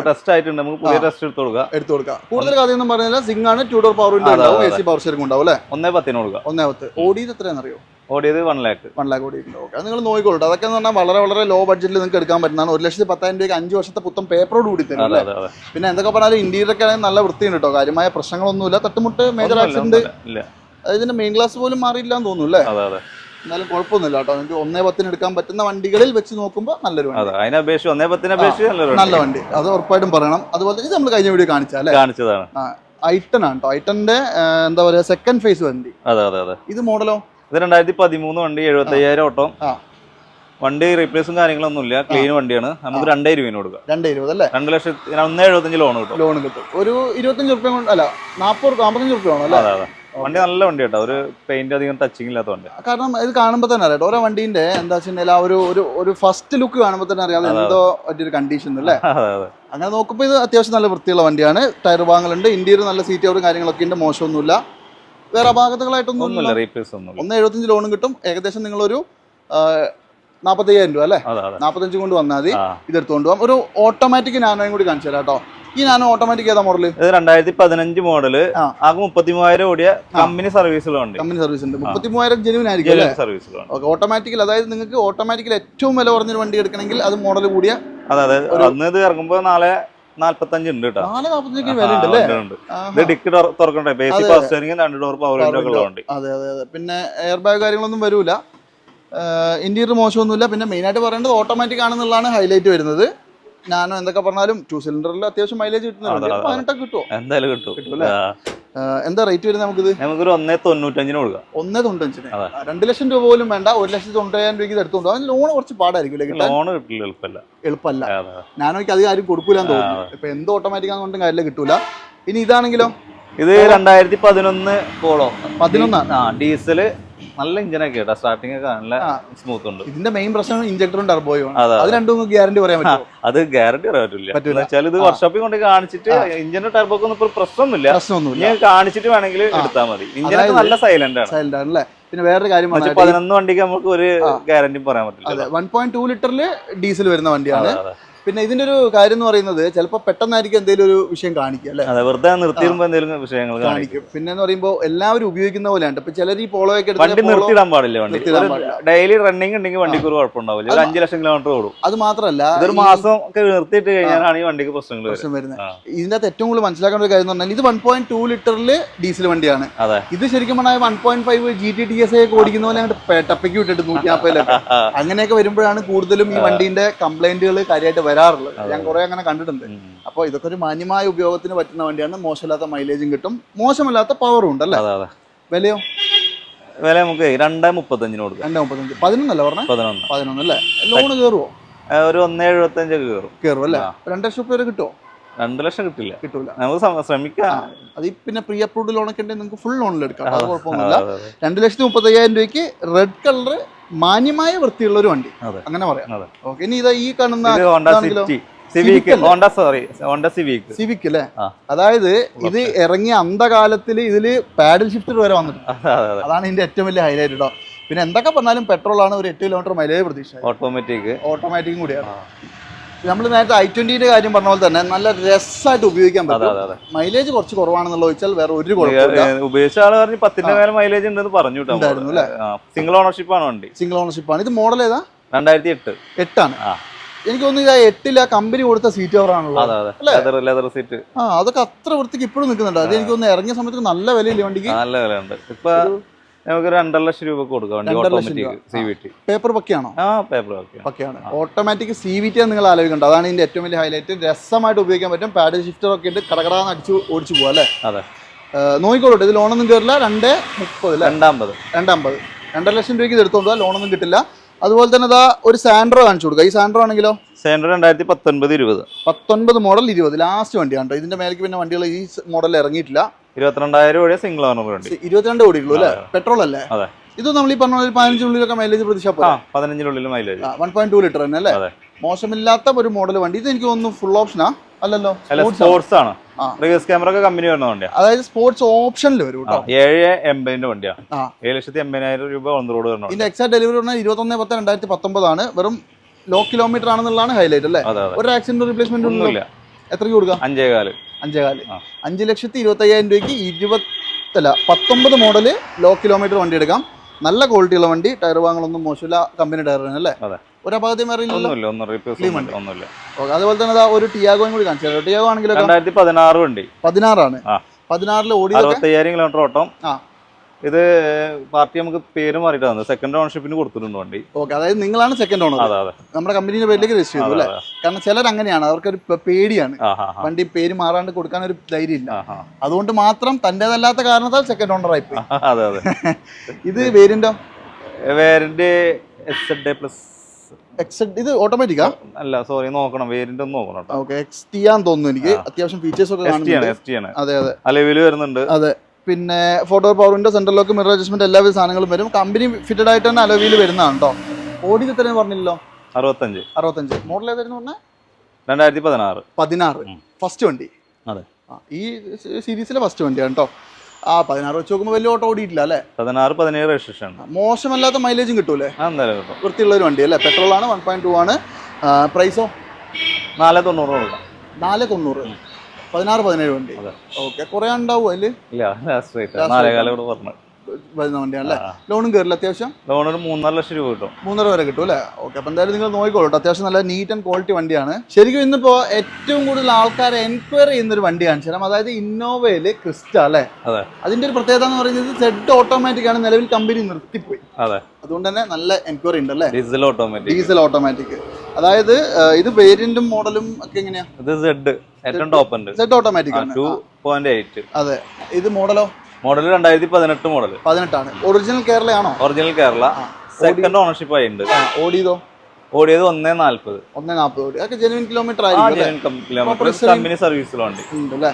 ടെസ്റ്റ് ആയിട്ടുണ്ട്. നമുക്ക് പുതിയ ടെസ്റ്റ് എടുത്ത് കൊടുക്കാം. എടുത്ത് കൊടുക്കാം. കൂടുതൽ കഥയൊന്നും പറഞ്ഞില്ല. സിംഗ് ആണ് ടൂഡോർ പവർ വിൻഡോ ഉണ്ടാവും എ സി പവർ ഷെയറിംഗ് ഉണ്ടാവും അല്ലേ? ഒന്നേ പത്തിന് കൊടുക്കുക ഒന്നേ പത്ത്. ഓടിയത് എത്രയാണെന്നറിയോ? ഓടിയത് വൺ ലാക്ക് വൺ ലാക്ക് ഓടിയിട്ടുണ്ട്. ഓക്കെ അത് നിങ്ങൾ നോക്കിക്കോളൂ അതൊക്കെ എന്ന് പറഞ്ഞാൽ വളരെ വളരെ ലോ ബഡ്ജറ്റിൽ നിങ്ങൾക്ക് എടുക്കാൻ പറ്റുന്നതാണ്. ഒരു ലക്ഷത്തി പത്തായിരം രൂപയ്ക്ക് അഞ്ച് വർഷത്തെ പുത്തം പേപ്പറോട് കൂടി തരും അല്ലേ? പിന്നെ എന്തൊക്കെ പറഞ്ഞാലും ആണെങ്കിൽ നല്ല വൃത്തിയുണ്ട് കേട്ടോ കാര്യമായ പ്രശ്നങ്ങളൊന്നുമില്ല. തട്ടുമുട്ട് മേജർ ആക്സിഡന്റ് ഇതിന്റെ മെയിൻ ക്ലാസ് പോലും മാറിയില്ല എന്ന് തോന്നുന്നു അല്ലേ? എന്നാലും കുഴപ്പമൊന്നുമില്ല കേട്ടോ നിങ്ങൾക്ക് ഒന്നേ പത്തിന് എടുക്കാൻ പറ്റുന്ന വണ്ടികളിൽ വെച്ച് നോക്കുമ്പോൾ നല്ലൊരു വണ്ടി. ഒന്നേ പത്തിനെ അപേക്ഷിച്ച് നല്ല വണ്ടി. അത് ഉറപ്പായിട്ടും പറയണം. അതുപോലെ ഇത് നമ്മൾ കഴിഞ്ഞ വീഡിയോ കാണിച്ചാലേ കാണിച്ചതാണ്. ഐട്ടൺ ആണ് കേട്ടോ ഐട്ടന്റെ എന്താ പറയാ സെക്കൻഡ് ഫേസ് വണ്ടി. അതെ അതെ അതെ. ഇത് മോഡലോ ഇത് രണ്ടായിരത്തി പതിമൂന്ന് വണ്ടി എഴുപത്തി അയ്യായിരം ഓട്ടം. ആ. വണ്ടി റീപ്ലേസും കാര്യങ്ങളൊന്നുമില്ല. ക്ലീൻ വണ്ടിയാണ്. നമുക്ക് രണ്ടേ രൂപ കൊടുക്കാം. രണ്ടേ ഇരുപത് അല്ലേ? രണ്ട് ലക്ഷത്തി ഒന്നേ എഴുപത്തഞ്ച് ലോൺ കിട്ടും. ലോൺ കിട്ടും. ഒരു ഇരുപത്തഞ്ച് റുപ്യ കൊണ്ട് അല്ല നാൽപ്പത് നാൽപ്പത്തഞ്ച് റുപ്യ വേണം അല്ലേ? അതെ വണ്ടി നല്ല വണ്ടി കേട്ടോ ഒരു പെയിന്റ് അധികം ടച്ചിങ് ഇല്ലാത്ത വണ്ടി. കാരണം ഇത് കാണുമ്പോൾ തന്നെ അറിയാം ഓരോ വണ്ടീന്റെ എന്താ വെച്ചിട്ടുണ്ടെങ്കിൽ ആ ഒരു ഒരു ഒരു ഫസ്റ്റ് ലുക്ക് കാണുമ്പോൾ തന്നെ അറിയാം എന്തോ ഒരു കണ്ടീഷൻ അല്ലേ? അങ്ങനെ നോക്കുമ്പോൾ ഇത് അത്യാവശ്യം നല്ല വൃത്തിയുള്ള വണ്ടിയാണ്. ടയർ ഭാഗങ്ങളുണ്ട്. ഇന്ത്യയിൽ നല്ല സീറ്റ് കവറും കാര്യങ്ങളൊക്കെ ഉണ്ട്. മോശമൊന്നുമില്ല. വേറെ അപാകതകളായിട്ടൊന്നും ഒന്ന് എഴുപത്തഞ്ച് ലോണും കിട്ടും. ഏകദേശം നിങ്ങളൊരു നാൽപ്പത്തയ്യായിരം രൂപ അല്ലേ? നാപ്പത്തഞ്ച് നാൽപ്പത്തഞ്ച് കൊണ്ട് വന്നാൽ മതി. ഇതെടുത്തുകൊണ്ട് പോകാം ഒരു ഓട്ടോമാറ്റിക് നാനോയും കൂടി കാണിച്ചു തരാം കേട്ടോ ഈ നാനോ ഓട്ടോമാറ്റിക് ഏതാ മോഡൽ ഇത് രണ്ടായിരത്തി പതിനഞ്ച് മോഡൽ ആ. ആകെ മുപ്പത്തി മൂവായിരം ഓടിയ കമ്പനി സർവീസുകളുണ്ട് കമ്പനി സർവീസ് ഉണ്ട്. മുപ്പത്തി മൂവായിരം ജെനുവിൻ ആയിരിക്കും സർവീസുകൾ ഓക്കെ ഓട്ടോമാറ്റിക്കൽ അതായത് നിങ്ങൾക്ക് ഓട്ടോമാറ്റിക്കൽ ഏറ്റവും വില കുറഞ്ഞൊരു വണ്ടി എടുക്കണമെങ്കിൽ അത് മോഡൽ കൂടിയ അതെ അതെ. അന്ന് ഇത് ഇറങ്ങുമ്പോൾ നാളെ നാല്പത്തഞ്ച് ഉണ്ട് കേട്ടോ ഇത് ഡിക്ക് തുറക്കണ്ടേ? ബേസിക് പവർ സ്റ്റിയറിംഗ് രണ്ട് ഡോർ പവർ വിൻഡോ അതെ അതെ അതെ. പിന്നെ എയർ ബാഗ് കാര്യങ്ങളൊന്നും വരൂല. ഇന്റീരിയർ മോശമൊന്നുമില്ല. പിന്നെ മെയിനായിട്ട് പറയേണ്ടത് ഓട്ടോമാറ്റിക് ആണെന്നുള്ളതാണ് ഹൈലൈറ്റ് വരുന്നത്. ഞാനോ എന്തൊക്കെ പറഞ്ഞാലും ടു സിലിണ്ടറിൽ അത്യാവശ്യം മൈലേജ് കിട്ടുന്നുണ്ട്. പതിനെട്ടൊക്കെ കിട്ടുമോ എന്തായാലും കിട്ടും. കിട്ടുമല്ലേ? എന്താ റേറ്റ് വരുന്നത് നമുക്കിത്? നമുക്കൊരു ഒന്നേ തൊണ്ണൂറ്റഞ്ചിന് കൊടുക്കാം. ഒന്നേ തൊണ്ണൂറ്റഞ്ചിന്? രണ്ട് ലക്ഷം രൂപ പോലും വേണ്ട ഒരു ലക്ഷത്തി തൊണ്ണൂറ്റായിരം രൂപയ്ക്ക് എടുത്തുകൊണ്ട് അതിന് ലോൺ കുറച്ച് പാടായിരിക്കും ലോണ് കിട്ടില്ല എളുപ്പമല്ല. എളുപ്പമല്ല. ഞാനൊക്കെ അത്. ആരും കൊടുക്കൂലെന്ന് തോന്നുന്നു. ഇപ്പൊ എന്ത് ഓട്ടോമാറ്റിക് ആണെന്നുണ്ടെങ്കിൽ കാര്യമില്ല കിട്ടൂല. ഇനി ഇതാണെങ്കിലോ? ഇത് രണ്ടായിരത്തി പതിനൊന്ന് പോളോ പതിനൊന്നാണ് ഡീസൽ നല്ല ഇഞ്ചിനൊക്കെ കേട്ടോ. സ്റ്റാർട്ടിംഗ് ഒക്കെ നല്ല സ്മൂത്ത് ഉണ്ട്. ഇതിന്റെ മെയിൻ പ്രശ്നം ഇഞ്ചക്ടറും ടർബോയും അത് രണ്ടും ഗ്യാരണ്ടി പറയാൻ പറ്റും അത് ഗ്യാരണ്ടി പറയാൻ പറ്റില്ല പറ്റൂല. വെച്ചാൽ ഇത് വർക്ക്ഷോപ്പിൽ കൊണ്ട് കാണിച്ചിട്ട് ഇഞ്ചിന്റെ ടർബോക്ക് ഒന്നും ഇപ്പൊ പ്രശ്നമൊന്നുമില്ല. പ്രശ്നമൊന്നുമില്ല. ഇനി കാണിച്ചിട്ട് വേണമെങ്കിൽ എടുത്താൽ മതി. ഇഞ്ചിനൊക്കെ നല്ല സൈലന്റ് ആണ്. സൈലന്റ് ആണ് അല്ലേ? പിന്നെ വേറൊരു കാര്യം പതിനൊന്ന് വണ്ടിക്ക് നമുക്ക് ഒരു ഗ്യാരണ്ടി പറയാൻ പറ്റില്ല. വൺ പോയിന്റ് ടു ലിറ്ററിൽ ഡീസൽ വരുന്ന വണ്ടിയാണ്. പിന്നെ ഇതിന്റെ ഒരു കാര്യം എന്ന് പറയുന്നത് ചിലപ്പോൾ പെട്ടെന്നായിരിക്കും എന്തെങ്കിലും ഒരു വിഷയം കാണിക്കുക അല്ലെ? അതെ വെറുതെ നിർത്തിയിരുമ്പോ എന്തെങ്കിലും വിഷയങ്ങൾ കാണിക്കും. പിന്നെന്ന് പിന്നെ എന്ന് പറയുമ്പോൾ എല്ലാവരും ഉപയോഗിക്കുന്ന പോലെയാണ്. ഇപ്പൊ ചിലർ ഈ പോളോ ഒക്കെ വണ്ടി നിർത്തിയിടാൻ പാടില്ല വണ്ടി. ഡെയിലി റണ്ണിങ് ഉണ്ടെങ്കിൽ വണ്ടിക്ക് ഒരു കുഴപ്പമുണ്ടാവില്ല. ഒരു അഞ്ച് ലക്ഷം കിലോമീറ്റർ ഓടും. അത് മാത്രമല്ല ഇതൊരു മാസം ഒക്കെ നിർത്തിയിട്ട് കഴിഞ്ഞാലാണ് ഈ വണ്ടിക്ക് പ്രശ്നങ്ങൾ വരുന്നത് പ്രശ്നം വരുന്നത്. ഇതിന്റെ അകത്ത് ഏറ്റവും കൂടുതൽ മനസ്സിലാക്കേണ്ട ഒരു കാര്യം എന്ന് പറഞ്ഞാൽ ഇത് വൺ പോയിന്റ് ടു ലിറ്ററിൽ ഡീസൽ വണ്ടിയാണ്. അതെ. ഇത് ശരിക്കും പറഞ്ഞാൽ one point five G T T S ഒക്കെ ഓടിക്കുന്ന പോലെ അങ്ങോട്ട് ടപ്പയ്ക്ക് വിട്ടിട്ട് നൂറ്റി നാൽപ്പതിലൊക്കെ അങ്ങനെയൊക്കെ വരുമ്പോഴാണ് കൂടുതലും ഈ വണ്ടീന്റെ കംപ്ലൈന്റുകൾ കാര്യമായിട്ട് വരാറുള്ളത്. ഞാൻ കുറെ അങ്ങനെ കണ്ടിട്ടുണ്ട്. അപ്പൊ അപ്പോൾ ഇതൊക്കെ ഒരു മാന്യമായ ഉപയോഗത്തിന് പറ്റുന്ന വണ്ടിയാണ്. മോശമില്ലാത്ത മൈലേജും കിട്ടും. മോശമല്ലാത്ത പവറും ഉണ്ട് അല്ലേ? അതെ അതെ. വിലയോ? വില നമുക്ക് രണ്ടേ മുപ്പത്തഞ്ചിന് കൊടുക്കാം. രണ്ടേ മുപ്പത്തഞ്ച്. പതിനൊന്നല്ലേ പറഞ്ഞത് പതിനൊന്ന്. പതിനൊന്ന് അല്ലേ? ലോണ് കയറുമോ ഒരു ഒന്നേ എഴുപത്തഞ്ചൊക്കെ കയറും കയറും അല്ലേ? രണ്ട് ലക്ഷം രൂപ വരെ കിട്ടുമോ രണ്ട് ലക്ഷം കിട്ടില്ല. കിട്ടൂല. നമുക്ക് ശ്രമ- ശ്രമിക്കാം. അത് പിന്നെ പ്രീ അപ്രൂവ്ഡ് ലോണൊക്കെ ഉണ്ടെങ്കിൽ നിങ്ങൾക്ക് ഫുൾ ലോണിൽ എടുക്കാം. അത് കുഴപ്പമൊന്നുമില്ല. രണ്ട് ലക്ഷത്തി മുപ്പത്തയ്യായിരം രൂപയ്ക്ക് റെഡ് കളർ മാന്യമായ വൃത്തിയുള്ള ഒരു വണ്ടി അങ്ങനെ പറയാം. ഓക്കെ ഇനി ഇത് ഈ കാണുന്ന ഹോണ്ട സോറി ഹോണ്ട സിവിക് അല്ലേ? അതായത് ഇത് ഇറങ്ങിയ അന്ധകാലത്തിൽ ഇതിൽ പാഡൽ ഷിഫ്റ്റർ വരെ വന്നിട്ടുണ്ട്. <laughs> അതെ അതെ അതെ. അതാണ് ഇതിന്റെ ഏറ്റവും വലിയ ഹൈലൈറ്റ് കേട്ടോ പിന്നെ എന്തൊക്കെ പറഞ്ഞാലും പെട്രോൾ ആണ് ഒരു എട്ട് കിലോമീറ്റർ മൈലേജ് പ്രതീക്ഷ ഓട്ടോമാറ്റിക് ഓട്ടോമാറ്റിക്കും കൂടിയാണ്. നമ്മൾ നേരത്തെ ഐ ട്വന്റിന്റെ കാര്യം പറഞ്ഞ പോലെ തന്നെ നല്ല രസമായിട്ട് ഉപയോഗിക്കാൻ പറ്റും. മൈലേജ് കുറച്ച് കുറവാണെന്നുള്ള ചോദിച്ചാൽ വേറെ ഒരു ഉപയോഗിച്ച ആൾ പറഞ്ഞു പത്തിന്റെ മേലെ മൈലേജ് ഉണ്ടെന്ന് പറഞ്ഞു? സിംഗിൾ ഓണർഷിപ്പ് ആണ് വണ്ടി. സിംഗിൾ ഓണർഷിപ്പ് ആണ്. ഇത് മോഡൽ ഏതാ? രണ്ടായിരത്തി എട്ട് എട്ടാണ് എനിക്ക് തോന്നുന്നു ഇത് ആ എട്ടിൽ ആ കമ്പനി കൊടുത്ത സീറ്റ് ലെതർ സീറ്റ് ആ അതൊക്കെ അത്ര വൃത്തിക്ക് ഇപ്പോഴും നിൽക്കുന്നുണ്ട്. അത് എനിക്ക് തോന്നുന്നു ഇറങ്ങിയ സമയത്ത് നല്ല വിലയില്ലേ വണ്ടിക്ക്? നല്ല വിലയുണ്ട്. ഇപ്പൊ നമുക്ക് രണ്ടര ലക്ഷം രൂപ. കൊടുക്കാം പേപ്പർ പക്കയാണോ? ആ പേപ്പർ പക്കയാണ്. ഓട്ടോമാറ്റിക് സി വി ടി നിങ്ങൾ ആലോചിക്കേണ്ടത്. അതാണ് ഇതിന്റെ ഏറ്റവും വലിയ ഹൈലൈറ്റ് രസമായിട്ട് ഉപയോഗിക്കാൻ പറ്റും. പാഡ് ഷിഫ്റ്റർ ഒക്കെ ഉണ്ട്. കടകടാന്ന് അടിച്ച് ഓടിച്ചു പോകാം അല്ലേ? അതെ. നോക്കിക്കോളൂ. ഇത് ലോണൊന്നും കയറില്ല രണ്ട് മുപ്പത് രണ്ടാമ്പത്. രണ്ടാമ്പത്. രണ്ടര ലക്ഷം രൂപയ്ക്ക് ഇത് എടുത്തോണ്ട് ലോണൊന്നും കിട്ടില്ല. അതുപോലെ തന്നെ ഇതാ ഒരു സാൻഡ്രോ കാണിച്ചു കൊടുക്കുക ഈ സാൻഡ്രോ ആണെങ്കിലോ? സാൻഡർ രണ്ടായിരത്തി പത്തൊൻപത് ഇരുപത്. പത്തൊൻപത് മോഡൽ ഇരുപത്. ലാസ്റ്റ് വണ്ടിയാണ് കേട്ടോ ഇതിന്റെ മേലേക്ക് പിന്നെ വണ്ടികൾ ഈ മോഡൽ ഇറങ്ങിയിട്ടില്ല. ഇരുപത്തിരണ്ടായിരം രൂപ സിംഗിൾ ഓണർ വണ്ടി. ഇരുപത്തിരണ്ട് ഓടിയുള്ളൂ അല്ലേ? പെട്രോൾ അല്ലേ അതെ. ഇത് നമ്മൾ ഈ പറഞ്ഞ ഒരു പതിനഞ്ചിനുള്ളിലൊക്കെ മൈലേജ് പ്രതീക്ഷ ആ പതിനഞ്ചിനുള്ളിൽ mileage one point two litre തന്നെ അല്ലേ. മോശമില്ലാത്ത ഒരു മോഡൽ വണ്ടി. ഇത് എനിക്ക് തോന്നുന്നു ഫുൾ ഓപ്ഷനാ അല്ലല്ലോ. സ്പോർട്സ് ആണ്. റിവേഴ്സ് ക്യാമറ ഒക്കെ കമ്പനി വരുന്ന അതായത് സ്പോർട്സ് ഓപ്ഷനിൽ വരും കേട്ടോ. ഏഴ് എൺപതിന്റെ വണ്ടിയാ. ആ. ഏഴ് ലക്ഷത്തി എൺപതിനായിരം രൂപ ഓൺ റോഡ് ഇതിന്റെ എക്സാക്ട് ഡെലിവറി പറഞ്ഞാൽ ഇരുപത്തൊന്ന് പത്ത് രണ്ടായിരത്തി പത്തൊമ്പതാണ്. വെറും ലോ കിലോമീറ്റർ ആണെന്നുള്ളതാണ് ഹൈലൈറ്റ് അല്ലേ? ഒരു ആക്സിഡന്റ് റീപ്ലേസ്മെന്റ് ഒന്നുമില്ല. എത്രയ്ക്ക് കൊടുക്കാം? അഞ്ചേകാൽ. അഞ്ചേകാൽ. അഞ്ച് ലക്ഷത്തി ഇരുപത്തയ്യായിരം രൂപയ്ക്ക് ഇരുപത്തല്ല പത്തൊമ്പത് മോഡൽ ലോ കിലോമീറ്റർ വണ്ടി എടുക്കാം. നല്ല ക്വാളിറ്റിയുള്ള വണ്ടി ടയർ വാങ്ങലൊന്നും മോശമില്ല കമ്പനി ടയർ തന്നെ അല്ലേ? ഒരു അപകടം അറിയില്ല അതുപോലെ തന്നെ ഒരു ടിയാഗോയും കൂടി കാണിച്ചു ടിയാഗോ ആണെങ്കിലും പതിനാറ് വണ്ടി. പതിനാറാണ്. പതിനാറിൽ ഓടി കിലോമീറ്റർ ഓട്ടം. ആ. ഇത് പാർട്ടി നമുക്ക് പേര് മാറിയിട്ട് തന്നെ സെക്കൻഡ് ഓണർഷിപ്പിന് കൊടുത്തിട്ടുണ്ട് വണ്ടി. ഓക്കെ അതായത് നിങ്ങളാണ് സെക്കൻഡ് ഓണർ അതെ അതെ. നമ്മുടെ കമ്പനിയുടെ പേരിലേക്ക് രജിസ്റ്റർ ചെയ്തു അല്ലേ? കാരണം ചിലർ അങ്ങനെയാണ്. അവർക്കൊരു പേടിയാണ്. വണ്ടി പേര് മാറാണ്ട് കൊടുക്കാൻ ഒരു ധൈര്യം ഇല്ല. അതുകൊണ്ട് മാത്രം തന്റേതല്ലാത്ത കാരണത്താൽ സെക്കൻഡ് ഓണർ ആയി പോയി അതെ അതെ. <laughs> ഇത് വേരിന്റോ വേരിന്റെ എസ് എഡ് പ്ലസ് എക്സ് ഇത് ഓട്ടോമാറ്റിക്കാ അല്ല സോറി നോക്കണം. വേരിന്റെ ഒന്ന് നോക്കണം ഓക്കെ എക്സ് ടി ആന്ന് തോന്നുന്നു എനിക്ക്. അത്യാവശ്യം ഫീച്ചേഴ്സ് ഒക്കെ അതെ അതെ. അലവിൽ വരുന്നുണ്ട്. അതെ. പിന്നെ photo power window central lock mirror adjustment എല്ലാവിധ സാധനങ്ങളും വരും. കമ്പനി ഫിറ്റഡ് ആയിട്ട് തന്നെ അലോവിയിൽ വരുന്നതാണ് കേട്ടോ ഓടി ഇത്രയും പറഞ്ഞില്ലല്ലോ? അറുപത്തഞ്ച്. അറുപത്തഞ്ച്. മോഡൽ ഏതായിരുന്നു പറഞ്ഞാൽ രണ്ടായിരത്തി പതിനാറ്. പതിനാറ് ഫസ്റ്റ് വണ്ടി. അതെ. ഈ സീരീസിലെ ഫസ്റ്റ് വണ്ടിയാണ് കേട്ടോ ആ പതിനാറ് വെച്ച് നോക്കുമ്പോൾ വലിയ ഓട്ടോ ഓടിയിട്ടില്ല അല്ലേ? പതിനാറ് പതിനേഴ് രജിസ്ട്രേഷൻ മോശമല്ലാത്ത മൈലേജും കിട്ടൂലേ? എന്തായാലും വൃത്തിയുള്ള ഒരു വണ്ടി അല്ലേ? പെട്രോൾ ആണ് വൺ പോയിന്റ് ടു ആണ്. പ്രൈസോ നാല് തൊണ്ണൂറ് കൊടുക്കാം. നാല് തൊണ്ണൂറ്. പതിനാറ് പതിനേഴ് വണ്ടി. ഓക്കെ കുറേ ഉണ്ടാവും അതിൽ? വരുന്ന വണ്ടിയാണ് അല്ലേ ആ. ലോണും കയറില്ല അത്യാവശ്യം? ലോൺ ഒരു മൂന്നര ലക്ഷം രൂപ കിട്ടും. മൂന്നര വരെ കിട്ടും അല്ലേ? ഓക്കെ അപ്പം എന്തായാലും നിങ്ങൾ നോക്കിക്കോളൂ അത്യാവശ്യം നല്ല നീറ്റ് ആൻഡ് ക്വാളിറ്റി വണ്ടിയാണ്. ശരിക്കും ഇന്നിപ്പോൾ ഏറ്റവും കൂടുതൽ ആൾക്കാർ എൻക്വയറി ചെയ്യുന്ന ഒരു വണ്ടിയാണ് ശരം അതായത് ഇന്നോവയിൽ ക്രിസ്റ്റ അല്ലേ? അതെ. അതിന്റെ ഒരു പ്രത്യേകത എന്ന് പറയുന്നത് സെഡ് ഓട്ടോമാറ്റിക് ആണ് നിലവിൽ കമ്പനി നിർത്തിപ്പോയി. അതെ. അതുകൊണ്ട് തന്നെ നല്ല എൻക്വയറി ഉണ്ട് അല്ലേ? ഡീസൽ ഓട്ടോമാറ്റിക് ഡീസൽ ഓട്ടോമാറ്റിക് അതായത് ഇത് വേരിയന്റും മോഡലും ഒക്കെ എങ്ങനെയാ? ഇത് സെഡ് ഏറ്റവും ടോപ്പ് ഉണ്ട്. സെഡ് ഓട്ടോമാറ്റിക് ആണ്. ടു പോയിന്റ് എയ്റ്റ് അതെ. ഇത് മോഡലോ മോഡൽ രണ്ടായിരത്തി പതിനെട്ട് മോഡൽ പതിനെട്ടാണ്. ഒറിജിനൽ കേരളയാണോ? ഒറിജിനൽ കേരള. സെക്കൻഡ് ഓണർഷിപ്പ് ആയിട്ടുണ്ട് ഓടിയതോ? ഓടിയത് ഒന്നേ നാല്പത് ഒന്നേ നാൽപ്പത് ഓടി. അതൊക്കെ ജെനുവിൻ കിലോമീറ്റർ ആയിരിക്കും? കിലോമീറ്റർ കമ്പനി സർവീസിലുണ്ട് ഉണ്ട്